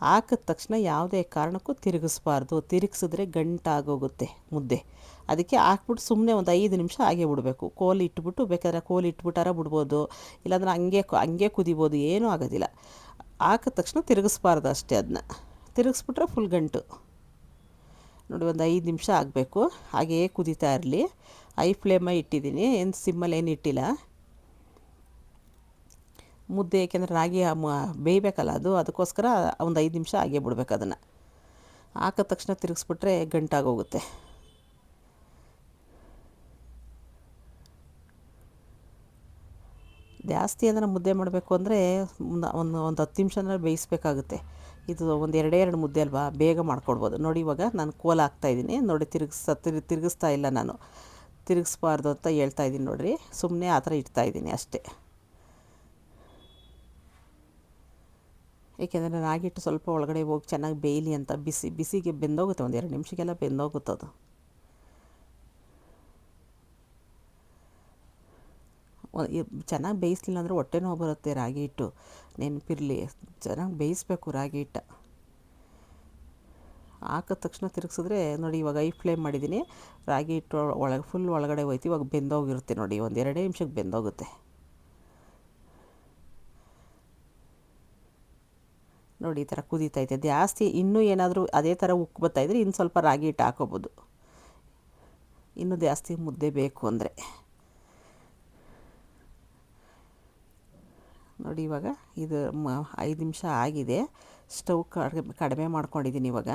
ಹಾಕಿದ ತಕ್ಷಣ ಯಾವುದೇ ಕಾರಣಕ್ಕೂ ತಿರುಗಿಸ್ಬಾರ್ದು. ತಿರುಗಿಸಿದ್ರೆ ಗಂಟಾಗೋಗುತ್ತೆ ಮುದ್ದೆ. ಅದಕ್ಕೆ ಹಾಕ್ಬಿಟ್ಟು ಸುಮ್ಮನೆ ಒಂದು ಐದು ನಿಮಿಷ ಹಾಗೆ ಬಿಡಬೇಕು. ಕೋಲ್ ಇಟ್ಬಿಟ್ಟು, ಬೇಕಾದ್ರೆ ಕೋಲು ಇಟ್ಬಿಟ್ಟಾರ ಬಿಡ್ಬೋದು. ಇಲ್ಲಾಂದ್ರೆ ಹಂಗೆ ಹಂಗೆ ಕುದಿಬೋದು, ಏನೂ ಆಗೋದಿಲ್ಲ. ಹಾಕಿದ ತಕ್ಷಣ ತಿರುಗಿಸ್ಬಾರ್ದು ಅಷ್ಟೇ ಅದನ್ನ. ತಿರುಗಿಸ್ಬಿಟ್ರೆ ಫುಲ್ ಗಂಟು. ನೋಡಿ, ಒಂದು ಐದು ನಿಮಿಷ ಆಗಬೇಕು. ಹಾಗೆಯೇ ಕುದೀತಾ ಇರಲಿ. ಐ ಫ್ಲೇಮ ಇಟ್ಟಿದ್ದೀನಿ. ಏನು ಸಿಮ್ಮಲ್ಲಿ ಏನು ಇಟ್ಟಿಲ್ಲ. ಮುದ್ದೆ, ಏಕೆಂದರೆ ರಾಗಿ ಬೇಯಬೇಕಲ್ಲ ಅದು, ಅದಕ್ಕೋಸ್ಕರ ಒಂದು ಐದು ನಿಮಿಷ ಹಾಗೆ ಬಿಡಬೇಕು ಅದನ್ನು. ಹಾಕಿದ ತಕ್ಷಣ ತಿರುಗಿಸ್ಬಿಟ್ರೆ ಗಂಟಾಗೋಗುತ್ತೆ. ಜಾಸ್ತಿ ಅಂದರೆ ಮುದ್ದೆ ಮಾಡಬೇಕು ಅಂದರೆ ಒಂದು ಒಂದು ಹತ್ತು ನಿಮಿಷ ಬೇಯಿಸ್ಬೇಕಾಗುತ್ತೆ. ಇದು ಒಂದು ಎರಡೇ ಎರಡು ಮುದ್ದೆ ಅಲ್ವಾ, ಬೇಗ ಮಾಡ್ಕೊಡ್ಬೋದು. ನೋಡಿ ಇವಾಗ ನಾನು ಕೋಲ ಹಾಕ್ತಾಯಿದ್ದೀನಿ ನೋಡಿ ತಿರುಗಿಸ್ ತಿರು, ತಿರುಗಿಸ್ತಾ ಇಲ್ಲ ನಾನು. ತಿರುಗಿಸ್ಬಾರ್ದು ಅಂತ ಹೇಳ್ತಾ ಇದ್ದೀನಿ ನೋಡಿರಿ. ಸುಮ್ಮನೆ ಆ ಥರ ಇಡ್ತಾಯಿದ್ದೀನಿ ಅಷ್ಟೇ. ಏಕೆಂದರೆ ರಾಗಿ ಹಿಟ್ಟು ಸ್ವಲ್ಪ ಒಳಗಡೆ ಹೋಗಿ ಚೆನ್ನಾಗಿ ಬೇಯಲಿ ಅಂತ ಬಿಸಿ ಬಿಸಿಗೆ ಬೆಂದೋಗುತ್ತೆ, ಒಂದು ಎರಡು ನಿಮಿಷಕ್ಕೆಲ್ಲ ಬೆಂದೋಗುತ್ತೆ ಅದು. ಒ- ಚೆನ್ನಾಗಿ ಬೇಯಿಸ್ಲಿಲ್ಲ ಅಂದರೆ ಹೊಟ್ಟೆ ನೋವು ಬರುತ್ತೆ ರಾಗಿ ಹಿಟ್ಟು. ನೆನಪಿರಲಿ, ಚೆನ್ನಾಗಿ ಬೇಯಿಸ್ಬೇಕು ರಾಗಿ ಹಿಟ್ಟು. ಹಾಕಿದ ತಕ್ಷಣ ತಿರುಗಿಸಿದ್ರೆ ನೋಡಿ ಇವಾಗ ಐ ಫ್ಲೇಮ್ ಮಾಡಿದ್ದೀನಿ ರಾಗಿ ಹಿಟ್ಟು ಒಳಗೆ, ಫುಲ್ ಒಳಗಡೆ ಹೋಯ್ತು, ಇವಾಗ ಬೆಂದೋಗಿರುತ್ತೆ ನೋಡಿ, ಒಂದು ಎರಡೇ ನಿಮಿಷಕ್ಕೆ ಬೆಂದೋಗುತ್ತೆ. ನೋಡಿ, ಈ ಥರ ಕುದೀತೈತೆ ಜಾಸ್ತಿ ಇನ್ನೂ ಏನಾದರೂ ಅದೇ ಥರ ಉಕ್ಕು ಬರ್ತಾಯಿದ್ರೆ ಇನ್ನು ಸ್ವಲ್ಪ ರಾಗಿ ಹಿಟ್ಟು ಹಾಕೋಬೋದು. ಇನ್ನೂ ಜಾಸ್ತಿ ಮುದ್ದೆ ಬೇಕು ಅಂದರೆ. ನೋಡಿ, ಇವಾಗ ಇದು ಮ, ಐದು ನಿಮಿಷ ಆಗಿದೆ. ಸ್ಟವ್ ಕಡಿಮೆ ಕಡಿಮೆ ಮಾಡ್ಕೊಂಡಿದ್ದೀನಿ ಇವಾಗ.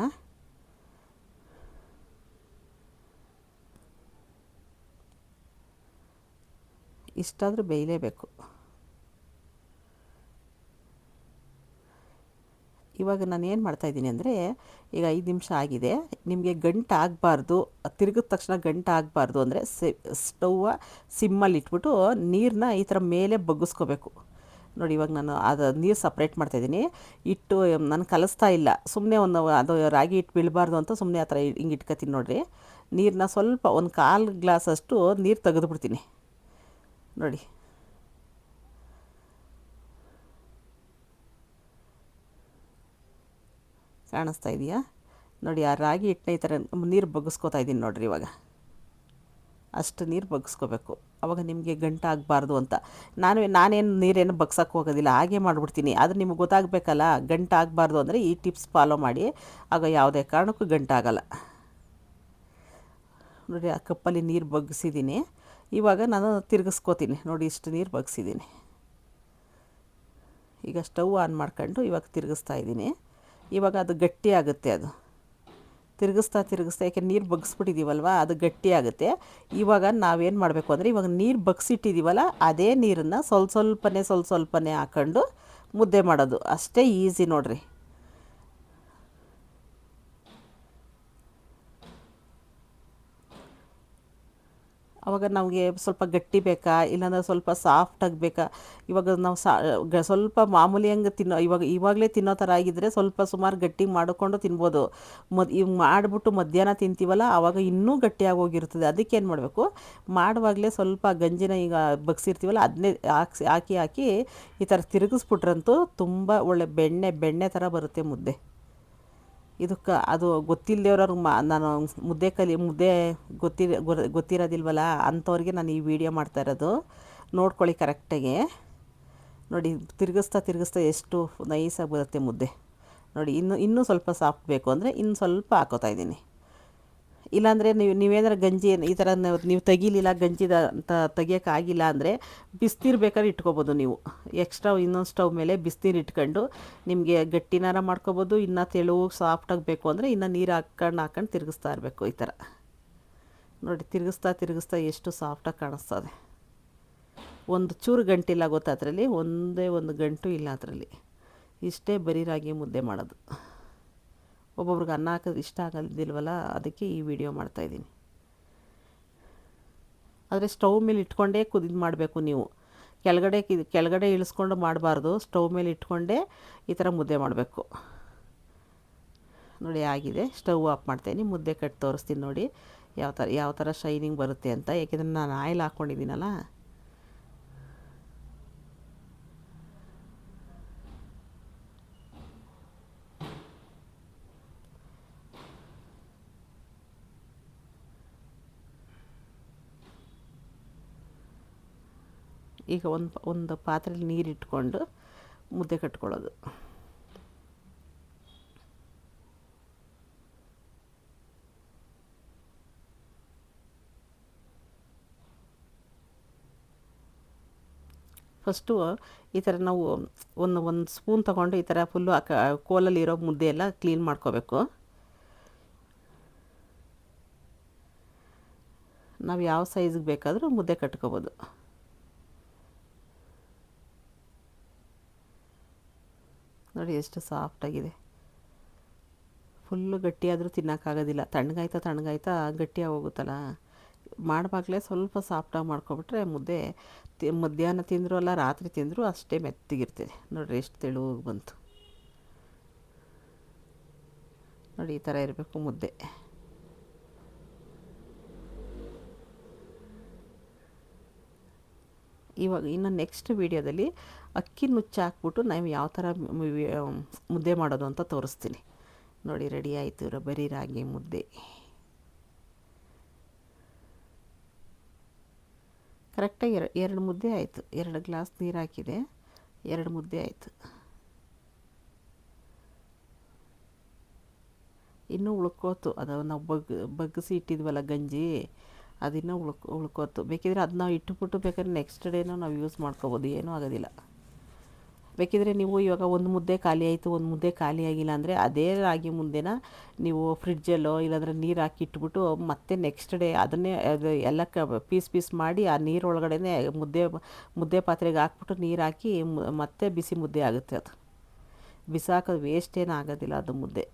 ಇಷ್ಟಾದರೂ ಬೇಯಲೇಬೇಕು. ಇವಾಗ ನಾನು ಏನು ಮಾಡ್ತಾಯಿದ್ದೀನಿ ಅಂದರೆ, ಈಗ ಐದು ನಿಮಿಷ ಆಗಿದೆ. ನಿಮಗೆ ಗಂಟು ಆಗಬಾರ್ದು. ತಿರುಗಿದ ತಕ್ಷಣ ಗಂಟು ಆಗಬಾರ್ದು ಅಂದರೆ ಸ್ಟವ್ವ ಸಿಮ್ಮಲ್ಲಿ ಇಟ್ಬಿಟ್ಟು ನೀರನ್ನ ಈ ಥರ ಮೇಲೆ ಬಗ್ಗಿಸ್ಕೋಬೇಕು. ನೋಡಿ ಇವಾಗ ನಾನು ಅದು ನೀರು ಸಪ್ರೇಟ್ ಮಾಡ್ತಾಯಿದ್ದೀನಿ ಇಟ್ಟು, ನಾನು ಕಲಿಸ್ತಾ ಇಲ್ಲ. ಸುಮ್ಮನೆ ಒಂದು ಅದು ರಾಗಿ ಇಟ್ಟು ಬೀಳಬಾರ್ದು ಅಂತ ಸುಮ್ಮನೆ ಆ ಥರ ಹಿಂಗೆ ಇಟ್ಕೊತೀನಿ ನೋಡಿರಿ. ನೀರನ್ನ ಸ್ವಲ್ಪ ಒಂದು ಕಾಲು ಗ್ಲಾಸಷ್ಟು ನೀರು ತೆಗೆದುಬಿಡ್ತೀನಿ. ನೋಡಿ. ಕಾಣಿಸ್ತಾ ಇದೆಯಾ? ನೋಡಿ, ಆ ರಾಗಿ ಹಿಟ್ಟನ್ನ ಈ ಥರ ನೀರು ಬಗ್ಗಿಸ್ಕೋತಾ ಇದ್ದೀನಿ ನೋಡಿರಿ ಇವಾಗ. ಅಷ್ಟು ನೀರು ಬಗ್ಗಿಸ್ಕೋಬೇಕು. ಅವಾಗ ನಿಮಗೆ ಗಂಟು ಆಗಬಾರ್ದು ಅಂತ. ನಾನು, ನಾನೇನು ನೀರೇನು ಬಗ್ಸಕ್ಕೆ ಹೋಗೋದಿಲ್ಲ, ಹಾಗೆ ಮಾಡಿಬಿಡ್ತೀನಿ. ಆದರೆ ನಿಮಗೆ ಗೊತ್ತಾಗಬೇಕಲ್ಲ, ಗಂಟು ಆಗಬಾರ್ದು ಅಂದರೆ ಈ ಟಿಪ್ಸ್ ಫಾಲೋ ಮಾಡಿ. ಆಗ ಯಾವುದೇ ಕಾರಣಕ್ಕೂ ಗಂಟಾಗಲ್ಲ ನೋಡಿ, ಆ ಕಪ್ಪಲ್ಲಿ ನೀರು ಬಗ್ಗಿಸಿದ್ದೀನಿ. ಇವಾಗ ನಾನು ತಿರುಗಿಸ್ಕೋತೀನಿ. ನೋಡಿ, ಇಷ್ಟು ನೀರು ಬಗ್ಸಿದ್ದೀನಿ. ಈಗ ಸ್ಟವ್ ಆನ್ ಮಾಡ್ಕೊಂಡು ಇವಾಗ ತಿರುಗಿಸ್ತಾ ಇದ್ದೀನಿ. ಇವಾಗ ಅದು ಗಟ್ಟಿ ಆಗುತ್ತೆ ಅದು. ತಿರುಗಿಸ್ತಾ ತಿರುಗಿಸ್ತಾ, ಯಾಕೆ ನೀರು ಬಗ್ಸ್ಬಿಟ್ಟಿದ್ದೀವಲ್ವ ಅದು ಗಟ್ಟಿ ಆಗುತ್ತೆ. ಇವಾಗ ನಾವೇನು ಮಾಡಬೇಕು ಅಂದರೆ, ಇವಾಗ ನೀರು ಬಗ್ಸಿಟ್ಟಿದ್ದೀವಲ್ಲ ಅದೇ ನೀರನ್ನು ಸ್ವಲ್ಪ ಸ್ವಲ್ಪನೇ ಸ್ವಲ್ಪ ಸ್ವಲ್ಪನೇ ಹಾಕೊಂಡು ಮುದ್ದೆ ಮಾಡೋದು. ಅಷ್ಟೇ ಈಸಿ ನೋಡಿರಿ. ಅವಾಗ ನಮಗೆ ಸ್ವಲ್ಪ ಗಟ್ಟಿ ಬೇಕಾ? ಇಲ್ಲಾಂದ್ರೆ ಸ್ವಲ್ಪ ಸಾಫ್ಟಾಗಿ ಬೇಕಾ? ಇವಾಗ ನಾವು ಸಾ ಸ್ವಲ್ಪ ಮಾಮೂಲಿ ಹಂಗೆ ತಿನ್ನೋ, ಇವಾಗ, ಇವಾಗಲೇ ತಿನ್ನೋ ಥರ ಆಗಿದ್ದರೆ ಸ್ವಲ್ಪ ಸುಮಾರು ಗಟ್ಟಿ ಮಾಡಿಕೊಂಡು ತಿನ್ಬೋದು. ಮದ್ ಇವಾಗ ಮಾಡಿಬಿಟ್ಟು ಮಧ್ಯಾಹ್ನ ತಿಂತೀವಲ್ಲ ಆವಾಗ ಇನ್ನೂ ಗಟ್ಟಿಯಾಗಿ ಹೋಗಿರ್ತದೆ ಅದಕ್ಕೆ ಏನು ಮಾಡಬೇಕು? ಮಾಡುವಾಗಲೇ ಸ್ವಲ್ಪ ಗಂಜಿನ ಈಗ ಬಗ್ಸಿರ್ತೀವಲ್ಲ ಅದನ್ನೇ ಹಾಕ್ಸಿ, ಹಾಕಿ ಹಾಕಿ ಈ ಥರ ತಿರುಗಿಸ್ಬಿಟ್ರಂತೂ ತುಂಬ ಒಳ್ಳೆ ಬೆಣ್ಣೆ ಬೆಣ್ಣೆ ಥರ ಬರುತ್ತೆ ಮುದ್ದೆ. ಇದಕ್ಕೆ ಅದು ಗೊತ್ತಿಲ್ಲದೇವ್ರವ್ರಿಗೆ ಮಾ, ನಾನು ಮುದ್ದೆ ಕಲಿ, ಮುದ್ದೆ ಗೊತ್ತಿರ ಗೊತ್ತಿರೋದಿಲ್ವಲ್ಲ ಅಂಥವ್ರಿಗೆ ನಾನು ಈ ವಿಡಿಯೋ ಮಾಡ್ತಾ ಇರೋದು. ನೋಡ್ಕೊಳ್ಳಿ ಕರೆಕ್ಟಾಗಿ ನೋಡಿ, ತಿರುಗಿಸ್ತಾ ತಿರುಗಿಸ್ತಾ ಎಷ್ಟು ನೈಸಾಗಿ ಬರುತ್ತೆ ಮುದ್ದೆ. ನೋಡಿ, ಇನ್ನು, ಇನ್ನೂ ಸ್ವಲ್ಪ ಸಾಫ್ಟ್ ಬೇಕು ಅಂದರೆ ಇನ್ನು ಸ್ವಲ್ಪ ಹಾಕೋತಾ ಇದ್ದೀನಿ. ಇಲ್ಲಾಂದರೆ ನೀವು ನೀವೇನಾರು ಗಂಜಿ ಈ ಥರ ನೀವು ತೆಗೀಲಿಲ್ಲ, ಗಂಜಿದ ಅಂತ ತೆಗಿಯೋಕ್ಕಾಗಿಲ್ಲ ಅಂದರೆ ಬಿಸಿನೀರು ಬೇಕಾದ್ರೆ ಇಟ್ಕೊಬೋದು ನೀವು. ಎಕ್ಸ್ಟ್ರಾ ಇನ್ನೊಂದು ಸ್ಟವ್ ಮೇಲೆ ಬಿಸಿನೀರು ಇಟ್ಕೊಂಡು ನಿಮಗೆ ಗಟ್ಟಿನಾರ ಮಾಡ್ಕೊಬೋದು, ಇನ್ನು ತೆಳುವು ಸಾಫ್ಟಾಗಿ ಬೇಕು ಅಂದರೆ ಇನ್ನು ನೀರು ಹಾಕ್ಕೊಂಡು ಹಾಕ್ಕೊಂಡು ತಿರುಗಿಸ್ತಾ ಇರಬೇಕು ಈ ಥರ ನೋಡಿ, ತಿರುಗಿಸ್ತಾ ತಿರುಗಿಸ್ತಾ ಎಷ್ಟು ಸಾಫ್ಟಾಗಿ ಕಾಣಿಸ್ತದೆ. ಒಂದು ಚೂರು ಗಂಟಿಲ್ಲ ಗೊತ್ತಾ ಅದರಲ್ಲಿ ಒಂದೇ ಒಂದು ಗಂಟು ಇಲ್ಲ ಅದರಲ್ಲಿ. ಇಷ್ಟೇ ಬರೀ ರಾಗಿ ಮುದ್ದೆ ಮಾಡೋದು. ಒಬ್ಬೊಬ್ರಿಗೆ ಅನ್ನ ಹಾಕೋದು ಇಷ್ಟ ಆಗೋದಿಲ್ವಲ್ಲ ಅದಕ್ಕೆ ಈ ವಿಡಿಯೋ ಮಾಡ್ತಾಯಿದ್ದೀನಿ ಆದರೆ ಸ್ಟವ್ ಮೇಲೆ ಇಟ್ಕೊಂಡೇ ಕುದಿದು ಮಾಡಬೇಕು ನೀವು. ಕೆಳಗಡೆ ಕೆಳಗಡೆ ಇಳಿಸ್ಕೊಂಡು ಮಾಡಬಾರ್ದು. ಸ್ಟವ್ ಮೇಲೆ ಇಟ್ಕೊಂಡೇ ಈ ಥರ ಮುದ್ದೆ ಮಾಡಬೇಕು. ನೋಡಿ ಆಗಿದೆ. ಸ್ಟವ್ ಆಫ್ ಮಾಡ್ತೀನಿ. ಮುದ್ದೆ ಕಟ್ಟಿ ತೋರಿಸ್ತೀನಿ ನೋಡಿ. ಯಾವ ಥರ ಯಾವ ಥರ ಶೈನಿಂಗ್ ಬರುತ್ತೆ ಅಂತ. ಏಕೆಂದರೆ ನಾನು ಆಯಿಲ್ ಹಾಕ್ಕೊಂಡಿದ್ದೀನಲ್ಲ ಈಗ ಒಂದು ಒಂದು ಪಾತ್ರೆಯಲ್ಲಿ ನೀರು ಇಟ್ಕೊಂಡು ಮುದ್ದೆ ಕಟ್ಕೊಳ್ಳೋದು. ಫಸ್ಟು ಈ ಥರ ನಾವು ಒಂದು ಒಂದು ಸ್ಪೂನ್ ತಗೊಂಡು ಈ ಥರ ಫುಲ್ಲು ಕೋಲಲ್ಲಿ ಕೋಲಲ್ಲಿರೋ ಮುದ್ದೆ ಎಲ್ಲ ಕ್ಲೀನ್ ಮಾಡ್ಕೋಬೇಕು. ನಾವು ಯಾವ ಸೈಜ್ಗೆ ಬೇಕಾದರೂ ಮುದ್ದೆ ಕಟ್ಕೋಬೋದು. ನೋಡಿ ಎಷ್ಟು ಸಾಫ್ಟಾಗಿದೆ. ಫುಲ್ಲು ಗಟ್ಟಿಯಾದರೂ ತಿನ್ನೋಕ್ಕಾಗೋದಿಲ್ಲ. ತಣ್ಣಗಾಯ್ತಾ ತಣ್ಣಗಾಯ್ತಾ ಗಟ್ಟಿಯಾಗಿ ಹೋಗುತ್ತಲ್ಲ. ಮಾಡುವಾಗಲೇ ಸ್ವಲ್ಪ ಸಾಫ್ಟಾಗಿ ಮಾಡ್ಕೊಬಿಟ್ರೆ ಮುದ್ದೆ ತಿ, ಮಧ್ಯಾಹ್ನ ತಿಂದರೂ ಅಲ್ಲ, ರಾತ್ರಿ ತಿಂದರೂ ಅಷ್ಟೇ ಮೆತ್ತಗಿರ್ತದೆ. ನೋಡಿರಿ ಎಷ್ಟು ತೆಳುವಾಗಿ ಬಂತು. ನೋಡಿ ಈ ಥರ ಇರಬೇಕು ಮುದ್ದೆ. ಇವಾಗ ಇನ್ನು ನೆಕ್ಸ್ಟ್ ವೀಡಿಯೋದಲ್ಲಿ ಅಕ್ಕಿ ನುಚ್ಚು ಹಾಕ್ಬಿಟ್ಟು ನಾವು ಯಾವ ಥರ ಮುದ್ದೆ ಮಾಡೋದು ಅಂತ ತೋರಿಸ್ತೀನಿ. ನೋಡಿ ರೆಡಿ ಆಯಿತು ಬರೀ ರಾಗಿ ಮುದ್ದೆ. ಕರೆಕ್ಟಾಗಿ ಎರಡು ಎರಡು ಮುದ್ದೆ ಆಯಿತು. ಎರಡು ಗ್ಲಾಸ್ ನೀರು ಹಾಕಿದೆ. ಎರಡು ಮುದ್ದೆ ಆಯಿತು. ಇನ್ನೂ ಉಳ್ಕೋತು. ಅದು ನಾವು ಬಗ್, ಬಗ್ಗಿಸಿ ಇಟ್ಟಿದ್ವಲ್ಲ ಗಂಜಿ. ಅದಿನ್ನೂ ಉಳ್ಕೊ ಉಳ್ಕೋತು ಬೇಕಿದ್ರೆ ಅದು ನಾವು ಇಟ್ಟುಬಿಟ್ಟು ಬೇಕಾದ್ರೆ ನೆಕ್ಸ್ಟ್ ಡೇನೂ ನಾವು ಯೂಸ್ ಮಾಡ್ಕೋಬೋದು. ಏನೂ ಆಗೋದಿಲ್ಲ. ಬೇಕಿದ್ರೆ ನೀವು ಇವಾಗ ಒಂದು ಮುದ್ದೆ ಖಾಲಿ ಆಯಿತು, ಒಂದು ಮುದ್ದೆ ಖಾಲಿ ಆಗಿಲ್ಲ ಅಂದರೆ ಅದೇ ರಾಗಿ ಮುದ್ದೆನ ನೀವು ಫ್ರಿಡ್ಜಲ್ಲೋ ಇಲ್ಲಾಂದರೆ ನೀರು ಹಾಕಿ ಇಟ್ಬಿಟ್ಟು ಮತ್ತೆ ನೆಕ್ಸ್ಟ್ ಡೇ ಅದನ್ನೇ, ಅದು ಎಲ್ಲ ಕ, ಪೀಸ್ ಪೀಸ್ ಮಾಡಿ ಆ ನೀರೊಳಗಡೆನೇ ಮುದ್ದೆ ಮುದ್ದೆ ಪಾತ್ರೆಗೆ ಹಾಕ್ಬಿಟ್ಟು ನೀರು ಹಾಕಿ ಮತ್ತೆ ಬಿಸಿ ಮುದ್ದೆ ಆಗುತ್ತೆ ಅದು. ಬಿಸಾಕೋದು ವೇಸ್ಟ್ ಏನೂ ಆಗೋದಿಲ್ಲ ಅದು ಮುದ್ದೆ.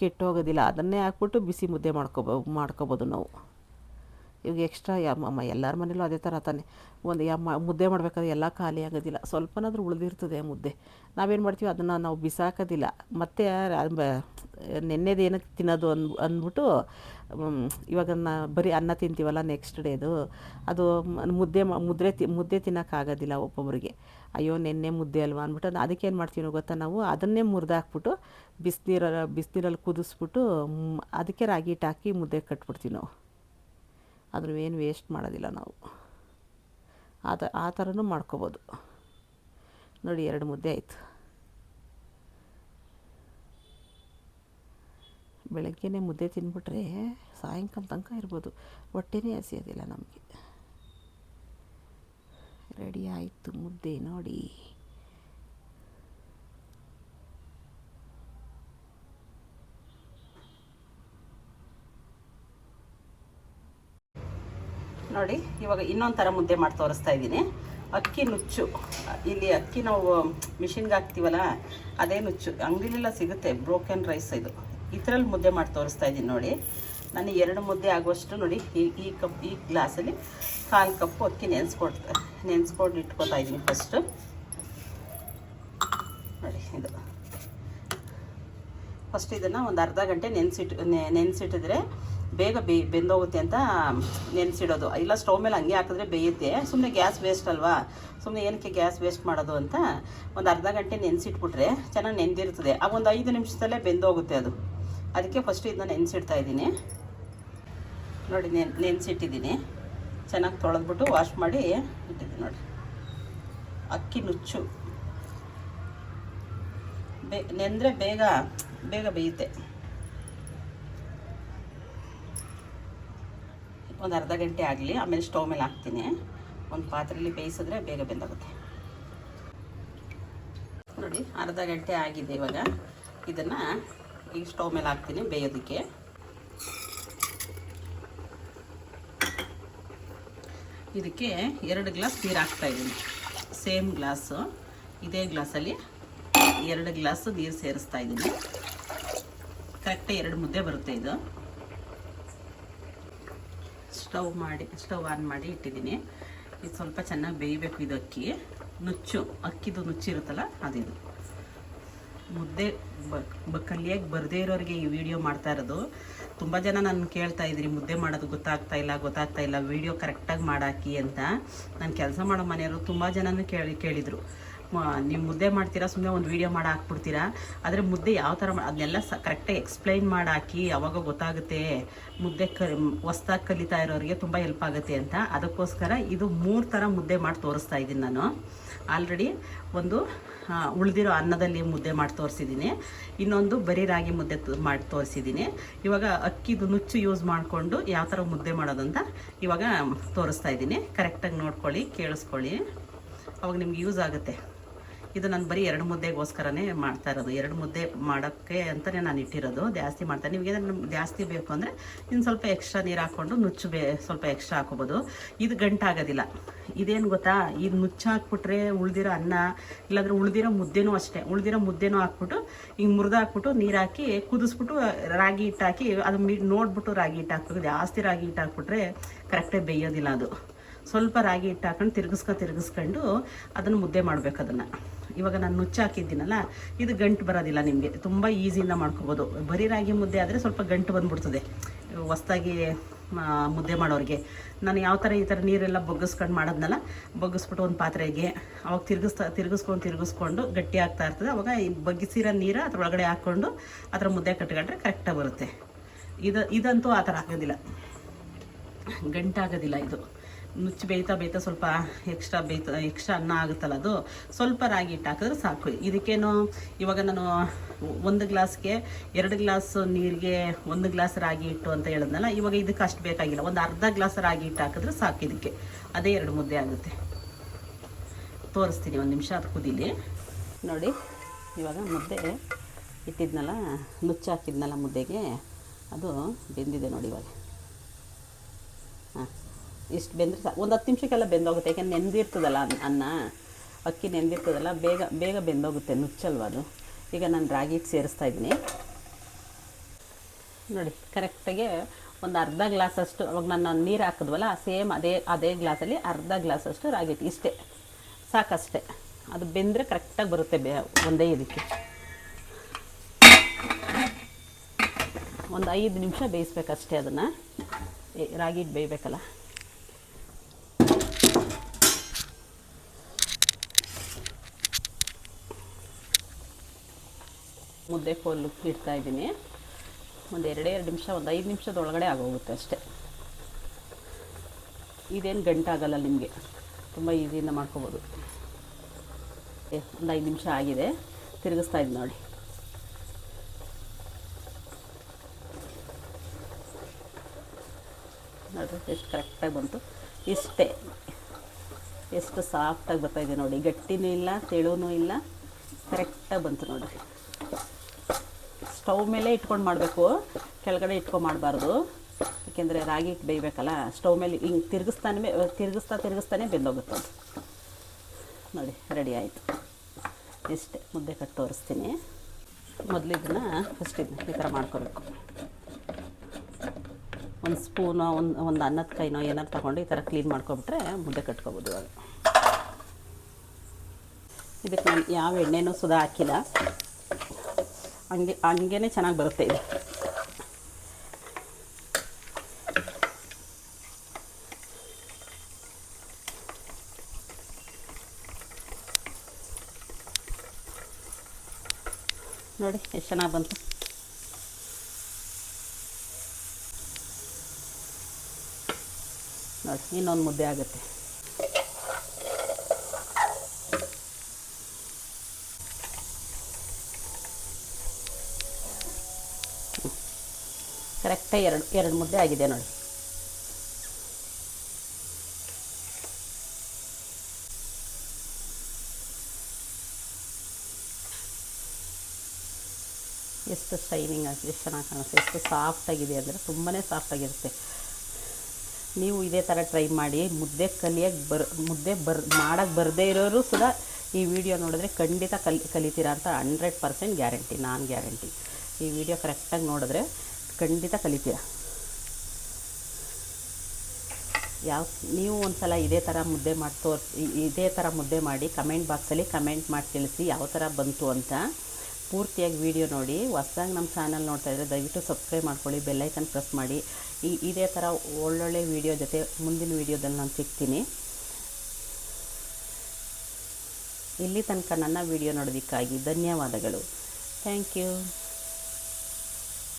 ಕೆಟ್ಟೋಗೋದಿಲ್ಲ. ಅದನ್ನೇ ಹಾಕ್ಬಿಟ್ಟು ಬಿಸಿ ಮುದ್ದೆ ಮಾಡ್ಕೊಬೋ, ಮಾಡ್ಕೊಬೋದು ನಾವು. ಇವಾಗ ಎಕ್ಸ್ಟ್ರಾ ಯಮ್ಮ ಎಲ್ಲರ ಮನೇಲೂ ಅದೇ ಥರ ತಾನೆ. ಒಂದು ಯಮ್ಮ ಮುದ್ದೆ ಮಾಡಬೇಕಾದ್ರೆ ಎಲ್ಲ ಖಾಲಿ ಆಗೋದಿಲ್ಲ. ಸ್ವಲ್ಪನಾದರೂ ಉಳಿದಿರ್ತದೆ ಮುದ್ದೆ. ನಾವೇನು ಮಾಡ್ತೀವಿ? ಅದನ್ನು ನಾವು ಬಿಸಾಕೋದಿಲ್ಲ. ಮತ್ತು ನೆನ್ನೆದು ಏನಕ್ಕೆ ತಿನ್ನೋದು ಅನ್ ಅಂದ್ಬಿಟ್ಟು ಇವಾಗ ಬರೀ ಅನ್ನ ತಿಂತೀವಲ್ಲ ನೆಕ್ಸ್ಟ್ ಡೇದು ಅದು ಮುದ್ದೆ ಮುದ್ರೆ ತಿ ಮುದ್ದೆ ತಿನ್ನೋಕ್ಕಾಗೋದಿಲ್ಲ ಒಬ್ಬೊಬ್ಬರಿಗೆ ಅಯ್ಯೋ, ನೆನ್ನೆ ಮುದ್ದೆ ಅಲ್ವಾ ಅಂದ್ಬಿಟ್ಟು ಅದು ಏನು ಮಾಡ್ತೀವಿ ಗೊತ್ತಾ? ನಾವು ಅದನ್ನೇ ಮುರಿದು ಹಾಕ್ಬಿಟ್ಟು ಬಿಸಿನೀರ ಬಿಸಿನೀರಲ್ಲಿ ಕುದಿಸ್ಬಿಟ್ಟು ಅದಕ್ಕೆ ರಾಗಿ ಹಿಟ್ಟು ಹಾಕಿ ಮುದ್ದೆ ಕಟ್ಬಿಡ್ತೀವಿ ನಾವು. ಅದ್ರ ಏನು ವೇಸ್ಟ್ ಮಾಡೋದಿಲ್ಲ ನಾವು. ಆ ತ ಆ ಥರನೂ ಮಾಡ್ಕೋಬೋದು. ನೋಡಿ, ಎರಡು ಮುದ್ದೆ ಆಯಿತು. ಬೆಳಗ್ಗೆನೇ ಮುದ್ದೆ ತಿಂದ್ಬಿಟ್ರೆ ಸಾಯಂಕಾಲ ತನಕ ಇರ್ಬೋದು. ಹೊಟ್ಟೆನೇ ಹಸಿಯೋದಿಲ್ಲ ನಮಗೆ. ರೆಡಿ ಆಯಿತು ಮುದ್ದೆ ನೋಡಿ. ನೋಡಿ, ಇವಾಗ ಇನ್ನೊಂದು ಥರ ಮುದ್ದೆ ಮಾಡಿ ತೋರಿಸ್ತಾ ಇದ್ದೀನಿ. ಅಕ್ಕಿ ನುಚ್ಚು. ಇಲ್ಲಿ ಅಕ್ಕಿ ನಾವು ಮಿಷಿನ್ಗೆ ಹಾಕ್ತೀವಲ್ಲ, ಅದೇ ನುಚ್ಚು. ಅಂಗಡಿಲೆಲ್ಲ ಸಿಗುತ್ತೆ ಬ್ರೋಕನ್ ರೈಸ್ ಇದು. ಇದರಲ್ಲಿ ಮುದ್ದೆ ಮಾಡಿ ತೋರಿಸ್ತಾ ಇದ್ದೀನಿ ನೋಡಿ. ನಾನು ಎರಡು ಮುದ್ದೆ ಆಗುವಷ್ಟು ನೋಡಿ, ಈ ಈ ಕಪ್, ಈ ಗ್ಲಾಸಲ್ಲಿ ಕಾಲು ಕಪ್ಪು ಅಕ್ಕಿ ನೆನೆಸ್ಕೊಡ್ತ ನೆನೆಸ್ಕೊಂಡು ಇಟ್ಕೊತಾ ಇದ್ದೀನಿ ಫಸ್ಟು ನೋಡಿ, ಇದು. ಫಸ್ಟ್ ಇದನ್ನು ಒಂದು ಅರ್ಧ ಗಂಟೆ ನೆನೆಸಿಟ್ಟು ನೆನೆಸಿಟ್ಟಿದ್ರೆ ಬೇಗ ಬೇ ಬೆಂದೋಗುತ್ತೆ ಅಂತ ನೆನೆಸಿಡೋದು. ಇಲ್ಲ, ಸ್ಟವ್ ಮೇಲೆ ಹಂಗೆ ಹಾಕಿದ್ರೆ ಬೇಯುತ್ತೆ. ಸುಮ್ಮನೆ ಗ್ಯಾಸ್ ವೇಸ್ಟ್ ಅಲ್ವಾ? ಸುಮ್ಮನೆ ಏನಕ್ಕೆ ಗ್ಯಾಸ್ ವೇಸ್ಟ್ ಮಾಡೋದು ಅಂತ ಒಂದು ಅರ್ಧ ಗಂಟೆ ನೆನೆಸಿಟ್ಬಿಟ್ರೆ ಚೆನ್ನಾಗಿ ನೆಂದಿರ್ತದೆ. ಆ ಒಂದು ಐದು ನಿಮಿಷದಲ್ಲೇ ಬೆಂದೋಗುತ್ತೆ ಅದು. ಅದಕ್ಕೆ ಫಸ್ಟ್ ಇದನ್ನ ನೆನೆಸಿಡ್ತಾ ಇದ್ದೀನಿ. ನೋಡಿ, ನೆನ್ ನೆನೆಸಿಟ್ಟಿದ್ದೀನಿ. ಚೆನ್ನಾಗಿ ತೊಳೆದ್ಬಿಟ್ಟು ವಾಶ್ ಮಾಡಿ ಇಟ್ಟಿದ್ದೀನಿ ನೋಡಿ. ಅಕ್ಕಿ ನುಚ್ಚು. ಬೇ ನೆಂದರೆ ಬೇಗ ಬೇಗ ಬೇಯುತ್ತೆ. ಒಂದು ಅರ್ಧ ಗಂಟೆ ಆಗಲಿ, ಆಮೇಲೆ ಸ್ಟವ್ ಮೇಲೆ ಹಾಕ್ತೀನಿ. ಒಂದು ಪಾತ್ರೆಯಲ್ಲಿ ಬೇಯಿಸಿದ್ರೆ ಬೇಗ ಬೆಂದಾಗುತ್ತೆ. ನೋಡಿ, ಅರ್ಧ ಗಂಟೆ ಆಗಿದೆ ಇವಾಗ. ಇದನ್ನು ಈಗ ಸ್ಟವ್ ಮೇಲೆ ಹಾಕ್ತೀನಿ ಬೇಯೋದಕ್ಕೆ. ಇದಕ್ಕೆ ಎರಡು ಗ್ಲಾಸ್ ನೀರು ಹಾಕ್ತಾ ಇದ್ದೀನಿ. Same glass. ಇದೇ ಗ್ಲಾಸಲ್ಲಿ ಎರಡು ಗ್ಲಾಸ್ ನೀರು ಸೇರಿಸ್ತಾ ಇದ್ದೀನಿ. ಕರೆಕ್ಟಾಗಿ ಎರಡು ಮುದ್ದೆ ಬರುತ್ತೆ ಇದು. ಸ್ಟವ್ ಮಾಡಿ, ಸ್ಟವ್ ಆನ್ ಮಾಡಿ ಇಟ್ಟಿದ್ದೀನಿ. ಇದು ಸ್ವಲ್ಪ ಚೆನ್ನಾಗಿ ಬೇಯಬೇಕು ಇದು ಅಕ್ಕಿ. ನುಚ್ಚು, ಅಕ್ಕಿದು ನುಚ್ಚಿರುತ್ತಲ್ಲ ಅದಿದು. ಮುದ್ದೆ ಬ ಕಲಿಯಾಗಿ ಬರದೇ ಇರೋರಿಗೆ ಈ ವಿಡಿಯೋ ಮಾಡ್ತಾ ಇರೋದು. ತುಂಬ ಜನ ನಾನು ಕೇಳ್ತಾ ಇದ್ರಿ, ಮುದ್ದೆ ಮಾಡೋದು ಗೊತ್ತಾಗ್ತಾ ಇಲ್ಲ ಗೊತ್ತಾಗ್ತಾ ಇಲ್ಲ, ವಿಡಿಯೋ ಕರೆಕ್ಟಾಗಿ ಮಾಡಾಕಿ ಅಂತ. ನಾನು ಕೆಲಸ ಮಾಡೋ ಮನೆಯವರು ತುಂಬ ಜನನೂ ಕೇಳಿ, ಕೇಳಿದರು. ನೀವು ಮುದ್ದೆ ಮಾಡ್ತೀರಾ ಸುಮ್ಮನೆ ಒಂದು ವೀಡಿಯೋ ಮಾಡಿ ಹಾಕ್ಬಿಡ್ತೀರಾ? ಆದರೆ ಮುದ್ದೆ ಯಾವ ಥರ ಅದನ್ನೆಲ್ಲ ಸ ಕರೆಕ್ಟಾಗಿ ಎಕ್ಸ್ಪ್ಲೈನ್ ಮಾಡಿ ಹಾಕಿ, ಅವಾಗ ಗೊತ್ತಾಗುತ್ತೆ, ಮುದ್ದೆ ಕ, ಹೊಸ್ದಾಗಿ ಕಲಿತಾ ಇರೋರಿಗೆ ತುಂಬ ಹೆಲ್ಪ್ ಆಗುತ್ತೆ ಅಂತ. ಅದಕ್ಕೋಸ್ಕರ ಇದು ಮೂರು ಥರ ಮುದ್ದೆ ಮಾಡಿ ತೋರಿಸ್ತಾ ಇದ್ದೀನಿ ನಾನು. ಆಲ್ರೆಡಿ ಒಂದು ಉಳಿದಿರೋ ಅನ್ನದಲ್ಲಿ ಮುದ್ದೆ ಮಾಡಿ ತೋರಿಸಿದ್ದೀನಿ. ಇನ್ನೊಂದು ಬರೀ ರಾಗಿ ಮುದ್ದೆ ಮಾಡಿ ತೋರಿಸಿದ್ದೀನಿ. ಇವಾಗ ಅಕ್ಕಿದು ನುಚ್ಚು ಯೂಸ್ ಮಾಡಿಕೊಂಡು ಯಾವ ಥರ ಮುದ್ದೆ ಮಾಡೋದಂತ ಇವಾಗ ತೋರಿಸ್ತಾ ಇದ್ದೀನಿ. ಕರೆಕ್ಟಾಗಿ ನೋಡ್ಕೊಳ್ಳಿ, ಕೇಳಿಸ್ಕೊಳ್ಳಿ. ಅವಾಗ ನಿಮ್ಗೆ ಯೂಸ್ ಆಗುತ್ತೆ. ಇದು ನಾನು ಬರೀ ಎರಡು ಮುದ್ದೆಗೋಸ್ಕರನೇ ಮಾಡ್ತಾ ಇರೋದು. ಎರಡು ಮುದ್ದೆ ಮಾಡೋಕ್ಕೆ ಅಂತಲೇ ನಾನು ಇಟ್ಟಿರೋದು. ಜಾಸ್ತಿ ಮಾಡ್ತಾ ನಿಮಗೆ ಜಾಸ್ತಿ ಬೇಕು ಅಂದರೆ ಇನ್ನು ಸ್ವಲ್ಪ ಎಕ್ಸ್ಟ್ರಾ ನೀರು ಹಾಕ್ಕೊಂಡು ನುಚ್ಚು ಬೇ ಸ್ವಲ್ಪ ಎಕ್ಸ್ಟ್ರಾ ಹಾಕೋಬೋದು ಇದು ಗಂಟಾಗೋದಿಲ್ಲ. ಇದೇನು ಗೊತ್ತಾ? ಇದು ನುಚ್ಚು ಹಾಕ್ಬಿಟ್ರೆ ಉಳಿದಿರೋ ಅನ್ನ, ಇಲ್ಲಾಂದ್ರೆ ಉಳ್ದಿರೋ ಮುದ್ದೆನೂ ಅಷ್ಟೇ. ಉಳ್ದಿರೋ ಮುದ್ದೆನೂ ಹಾಕ್ಬಿಟ್ಟು ಹಿಂಗೆ ಮುರಿದು ಹಾಕ್ಬಿಟ್ಟು ನೀರು ಹಾಕಿ ಕುದಿಸ್ಬಿಟ್ಟು ರಾಗಿ ಹಿಟ್ಟು ಹಾಕಿ ಅದು ಮಿ ನೋಡ್ಬಿಟ್ಟು ರಾಗಿ ಹಿಟ್ಟು ಹಾಕ್ಬೇಕು ಜಾಸ್ತಿ ರಾಗಿ ಹಿಟ್ಟು ಹಾಕ್ಬಿಟ್ರೆ ಕರೆಕ್ಟಾಗಿ ಬೇಯೋದಿಲ್ಲ ಅದು. ಸ್ವಲ್ಪ ರಾಗಿ ಹಿಟ್ಟು ಹಾಕೊಂಡು ತಿರುಗಿಸ್ಕೊ ತಿರುಗಿಸ್ಕೊಂಡು ಅದನ್ನು ಮುದ್ದೆ ಮಾಡಬೇಕು ಅದನ್ನು. ಇವಾಗ ನಾನು ನುಚ್ಚು ಹಾಕಿದ್ದೀನಲ್ಲ, ಇದು ಗಂಟು ಬರೋದಿಲ್ಲ ನಿಮಗೆ. ತುಂಬ ಈಸಿಯಿಂದ ಮಾಡ್ಕೋಬೋದು. ಬರೀ ರಾಗಿ ಮುದ್ದೆ ಆದರೆ ಸ್ವಲ್ಪ ಗಂಟು ಬಂದ್ಬಿಡ್ತದೆ. ಹೊಸ್ದಾಗಿ ಮುದ್ದೆ ಮಾಡೋರಿಗೆ. ನಾನು ಯಾವ ಥರ ಈ ಥರ ನೀರೆಲ್ಲ ಬೊಗ್ಗಿಸ್ಕೊಂಡು ಮಾಡೋದ್ನಲ್ಲ, ಬೊಗ್ಗಿಸ್ಬಿಟ್ಟು ಒಂದು ಪಾತ್ರೆಗೆ ಅವಾಗ ತಿರುಗಿಸ್ತಾ, ತಿರುಗಿಸ್ಕೊಂಡು ತಿರುಗಿಸ್ಕೊಂಡು ಗಟ್ಟಿ ಆಗ್ತಾ ಇರ್ತದೆ. ಅವಾಗ ಬಗ್ಗಿಸಿರೋ ನೀರು ಅದ್ರೊಳಗಡೆ ಹಾಕ್ಕೊಂಡು ಅದರ ಮುದ್ದೆ ಕಟ್ಕೊಂಡ್ರೆ ಕರೆಕ್ಟಾಗಿ ಬರುತ್ತೆ. ಇದು, ಇದಂತೂ ಆ ಥರ ಆಗೋದಿಲ್ಲ. ಗಂಟಾಗೋದಿಲ್ಲ ಇದು. ನುಚ್ಚು ಬೇಯ್ತಾ ಬೇಯ್ತಾ ಸ್ವಲ್ಪ ಎಕ್ಸ್ಟ್ರಾ ಬೇಯ್ತಾ ಎಕ್ಸ್ಟ್ರಾ ಅನ್ನ ಆಗುತ್ತಲ್ಲ ಅದು, ಸ್ವಲ್ಪ ರಾಗಿ ಹಿಟ್ಟು ಹಾಕಿದ್ರೆ ಸಾಕು. ಇದಕ್ಕೇನು, ಇವಾಗ ನಾನು ಒಂದು ಗ್ಲಾಸ್ಗೆ ಎರಡು ಗ್ಲಾಸ್ ನೀರಿಗೆ ಒಂದು ಗ್ಲಾಸ್ ರಾಗಿ ಹಿಟ್ಟು ಅಂತ ಹೇಳಿದ್ನಲ್ಲ, ಇವಾಗ ಇದಕ್ಕೆ ಅಷ್ಟು ಬೇಕಾಗಿಲ್ಲ. ಒಂದು ಅರ್ಧ ಗ್ಲಾಸ್ ರಾಗಿ ಹಿಟ್ಟು ಹಾಕಿದ್ರೆ ಸಾಕು ಇದಕ್ಕೆ. ಅದೇ ಎರಡು ಮುದ್ದೆ ಆಗುತ್ತೆ. ತೋರಿಸ್ತೀನಿ ಒಂದು ನಿಮಿಷ, ಅದು ಕುದೀಲಿ. ನೋಡಿ, ಇವಾಗ ಮುದ್ದೆ ಇಟ್ಟಿದ್ನಲ್ಲ, ನುಚ್ಚು ಹಾಕಿದ್ನಲ್ಲ ಮುದ್ದೆಗೆ, ಅದು ಬೆಂದಿದೆ ನೋಡಿ ಇವಾಗ. ಹಾಂ. ಇಷ್ಟು ಬೆಂದ್ರೆ ಸಾಕು. ಒಂದು ಹತ್ತು ನಿಮಿಷಕ್ಕೆಲ್ಲ ಬೆಂದೋಗುತ್ತೆ. ಯಾಕೆ ನೆಂದಿರ್ತದಲ್ಲ ಅನ್ನ- ಅಕ್ಕಿ ನೆಂದಿರ್ತದಲ್ಲ ಬೇಗ ಬೇಗ ಬೆಂದೋಗುತ್ತೆ ನುಚ್ಚಲ್ವ ಅದು. ಈಗ ನಾನು ರಾಗಿ ಸೇರಿಸ್ತಾ ಇದ್ದೀನಿ. ನೋಡಿ ಕರೆಕ್ಟಾಗಿ ಒಂದು ಅರ್ಧ ಗ್ಲಾಸಷ್ಟು ಅವಾಗ ನಾನು ನೀರು ಹಾಕಿದ್ವಲ್ಲ, ಸೇಮ್ ಅದೇ ಅದೇ ಗ್ಲಾಸಲ್ಲಿ ಅರ್ಧ ಗ್ಲಾಸಷ್ಟು ರಾಗಿ ಹಿಟ್ಟು. ಇಷ್ಟೇ. ಸಾಕಷ್ಟೇ. ಅದು ಬೆಂದರೆ ಕರೆಕ್ಟಾಗಿ ಬರುತ್ತೆ ಬೇ ಒಂದೇ ಇದಕ್ಕೆ. ಒಂದು ಐದು ನಿಮಿಷ ಬೇಯಿಸ್ಬೇಕಷ್ಟೇ ಅದನ್ನು. ರಾಗಿ ಬೇಯಬೇಕಲ್ಲ. ಮುದ್ದೆ ಕೋಲು ಇಡ್ತಾ ಇದ್ದೀನಿ. ಒಂದು ಎರಡೇ ಎರಡು ನಿಮಿಷ, ಒಂದು ಐದು ನಿಮಿಷದೊಳಗಡೆ ಆಗೋಗುತ್ತೆ ಅಷ್ಟೇ. ಇದೇನು ಗಂಟಾಗಲ್ಲ ನಿಮಗೆ. ತುಂಬ ಈಸಿಯಿಂದ ಮಾಡ್ಕೋಬೋದು. ಒಂದು ಐದು ನಿಮಿಷ ಆಗಿದೆ. ತಿರುಗಿಸ್ತಾ ಇದ್ದೀನಿ ನೋಡಿ. ನೋಡಿರಿ, ಎಷ್ಟು ಕರೆಕ್ಟಾಗಿ ಬಂತು. ಇಷ್ಟೇ. ಎಷ್ಟು ಸಾಫ್ಟಾಗಿ ಬರ್ತಾಯಿದೆ ನೋಡಿ. ಗಟ್ಟಿನೂ ಇಲ್ಲ, ತೆಳುನೂ ಇಲ್ಲ. ಕರೆಕ್ಟಾಗಿ ಬಂತು ನೋಡಿರಿ. ಸ್ಟವ್ ಮೇಲೆ ಇಟ್ಕೊಂಡು ಮಾಡಬೇಕು. ಕೆಳಗಡೆ ಇಟ್ಕೊಂಡು ಮಾಡಬಾರ್ದು. ಏಕೆಂದರೆ ರಾಗಿ ಹಿಟ್ಟು ಬೇಯಬೇಕಲ್ಲ, ಸ್ಟವ್ ಮೇಲೆ ಹಿಂಗೆ ತಿರುಗಿಸ್ತಾನೆ ತಿರುಗಿಸ್ತಾ ತಿರುಗಿಸ್ತಾನೆ ಬೆಂದೋಗುತ್ತೆ. ನೋಡಿ, ರೆಡಿ ಆಯಿತು. ಇಷ್ಟೇ, ಮುದ್ದೆ ಕಟ್ಟು ತೋರಿಸ್ತೀನಿ. ಮೊದಲು ಇದನ್ನು ಫಸ್ಟ್ ಇದನ್ನ ಈ ಥರ ಮಾಡ್ಕೋಬೇಕು. ಒಂದು ಸ್ಪೂನೋ ಒಂದು ಒಂದು ಅನ್ನದ ಕೈನೋ ಏನಾರು ತೊಗೊಂಡು ಈ ಥರ ಕ್ಲೀನ್ ಮಾಡ್ಕೊಬಿಟ್ರೆ ಮುದ್ದೆ ಕಟ್ಕೋಬೋದು ಇವಾಗ. ಇದಕ್ಕೆ ನಾನು ಯಾವ ಎಣ್ಣೆನೂ ಸುದಾ ಹಾಕಿಲ್ಲ. ಹಂಗೆ ಹಂಗೇ ಚೆನ್ನಾಗಿ ಬರುತ್ತೆ ಇದು. ನೋಡಿ ಎಷ್ಟು ಚೆನ್ನಾಗಿ ಬಂತು. ನೋಡಿ ಇನ್ನೊಂದು ಮುದ್ದೆ ಆಗುತ್ತೆ. ಎರಡು ಎರಡು ಮುದ್ದೆ ಆಗಿದೆ ನೋಡಿ. ಎಷ್ಟು ಶೈನಿಂಗ್ ಆಗಿದೆ, ಎಷ್ಟು ಚೆನ್ನಾಗಿ ಕಾಣುತ್ತೆ ಎಷ್ಟು ಸಾಫ್ಟಾಗಿದೆ ಅಂದರೆ ತುಂಬಾ ಸಾಫ್ಟಾಗಿರುತ್ತೆ ನೀವು ಇದೇ ಥರ ಟ್ರೈ ಮಾಡಿ, ಮುದ್ದೆ ಕಲಿಯೋಕ್ಕೆ ಬರ್, ಮುದ್ದೆ ಬರ್ ಮಾಡೋಕ್ಕೆ ಬರದೇ ಇರೋರು ಸುದ ಈ ವಿಡಿಯೋ ನೋಡಿದ್ರೆ ಖಂಡಿತ ಕಲಿ, ಕಲಿತೀರಾ ಅಂತ ಹಂಡ್ರೆಡ್ ಪರ್ಸೆಂಟ್ ಗ್ಯಾರಂಟಿ ನಾನು ಗ್ಯಾರಂಟಿ ಈ ವಿಡಿಯೋ ಕರೆಕ್ಟಾಗಿ ನೋಡಿದ್ರೆ ಖಂಡಿತ ಕಲಿತೀರ. ಯಾವ, ನೀವು ಒಂದು ಸಲ ಇದೇ ಥರ ಮುದ್ದೆ ಮಾಡಿ ತೋರಿಸಿ ಇದೇ ಥರ ಮುದ್ದೆ ಮಾಡಿ ಕಮೆಂಟ್ ಬಾಕ್ಸಲ್ಲಿ ಕಮೆಂಟ್ ಮಾಡಿ ತಿಳಿಸಿ ಯಾವ ಥರ ಬಂತು ಅಂತ ಪೂರ್ತಿಯಾಗಿ ವಿಡಿಯೋ ನೋಡಿ. ಹೊಸ್ದಾಗಿ ನಮ್ಮ ಚಾನಲ್ ನೋಡ್ತಾ ಇದ್ದರೆ ದಯವಿಟ್ಟು ಸಬ್ಸ್ಕ್ರೈಬ್ ಮಾಡ್ಕೊಳ್ಳಿ ಬೆಲ್ಲೈಕನ್ ಪ್ರೆಸ್ ಮಾಡಿ. ಈ, ಇದೇ ಥರ ಒಳ್ಳೊಳ್ಳೆ ವಿಡಿಯೋ ಜೊತೆ ಮುಂದಿನ ವಿಡಿಯೋದಲ್ಲಿ ನಾನು ಸಿಗ್ತೀನಿ. ಇಲ್ಲಿ ತನಕ ನನ್ನ ವಿಡಿಯೋ ನೋಡೋದಕ್ಕಾಗಿ ಧನ್ಯವಾದಗಳು. Thank you.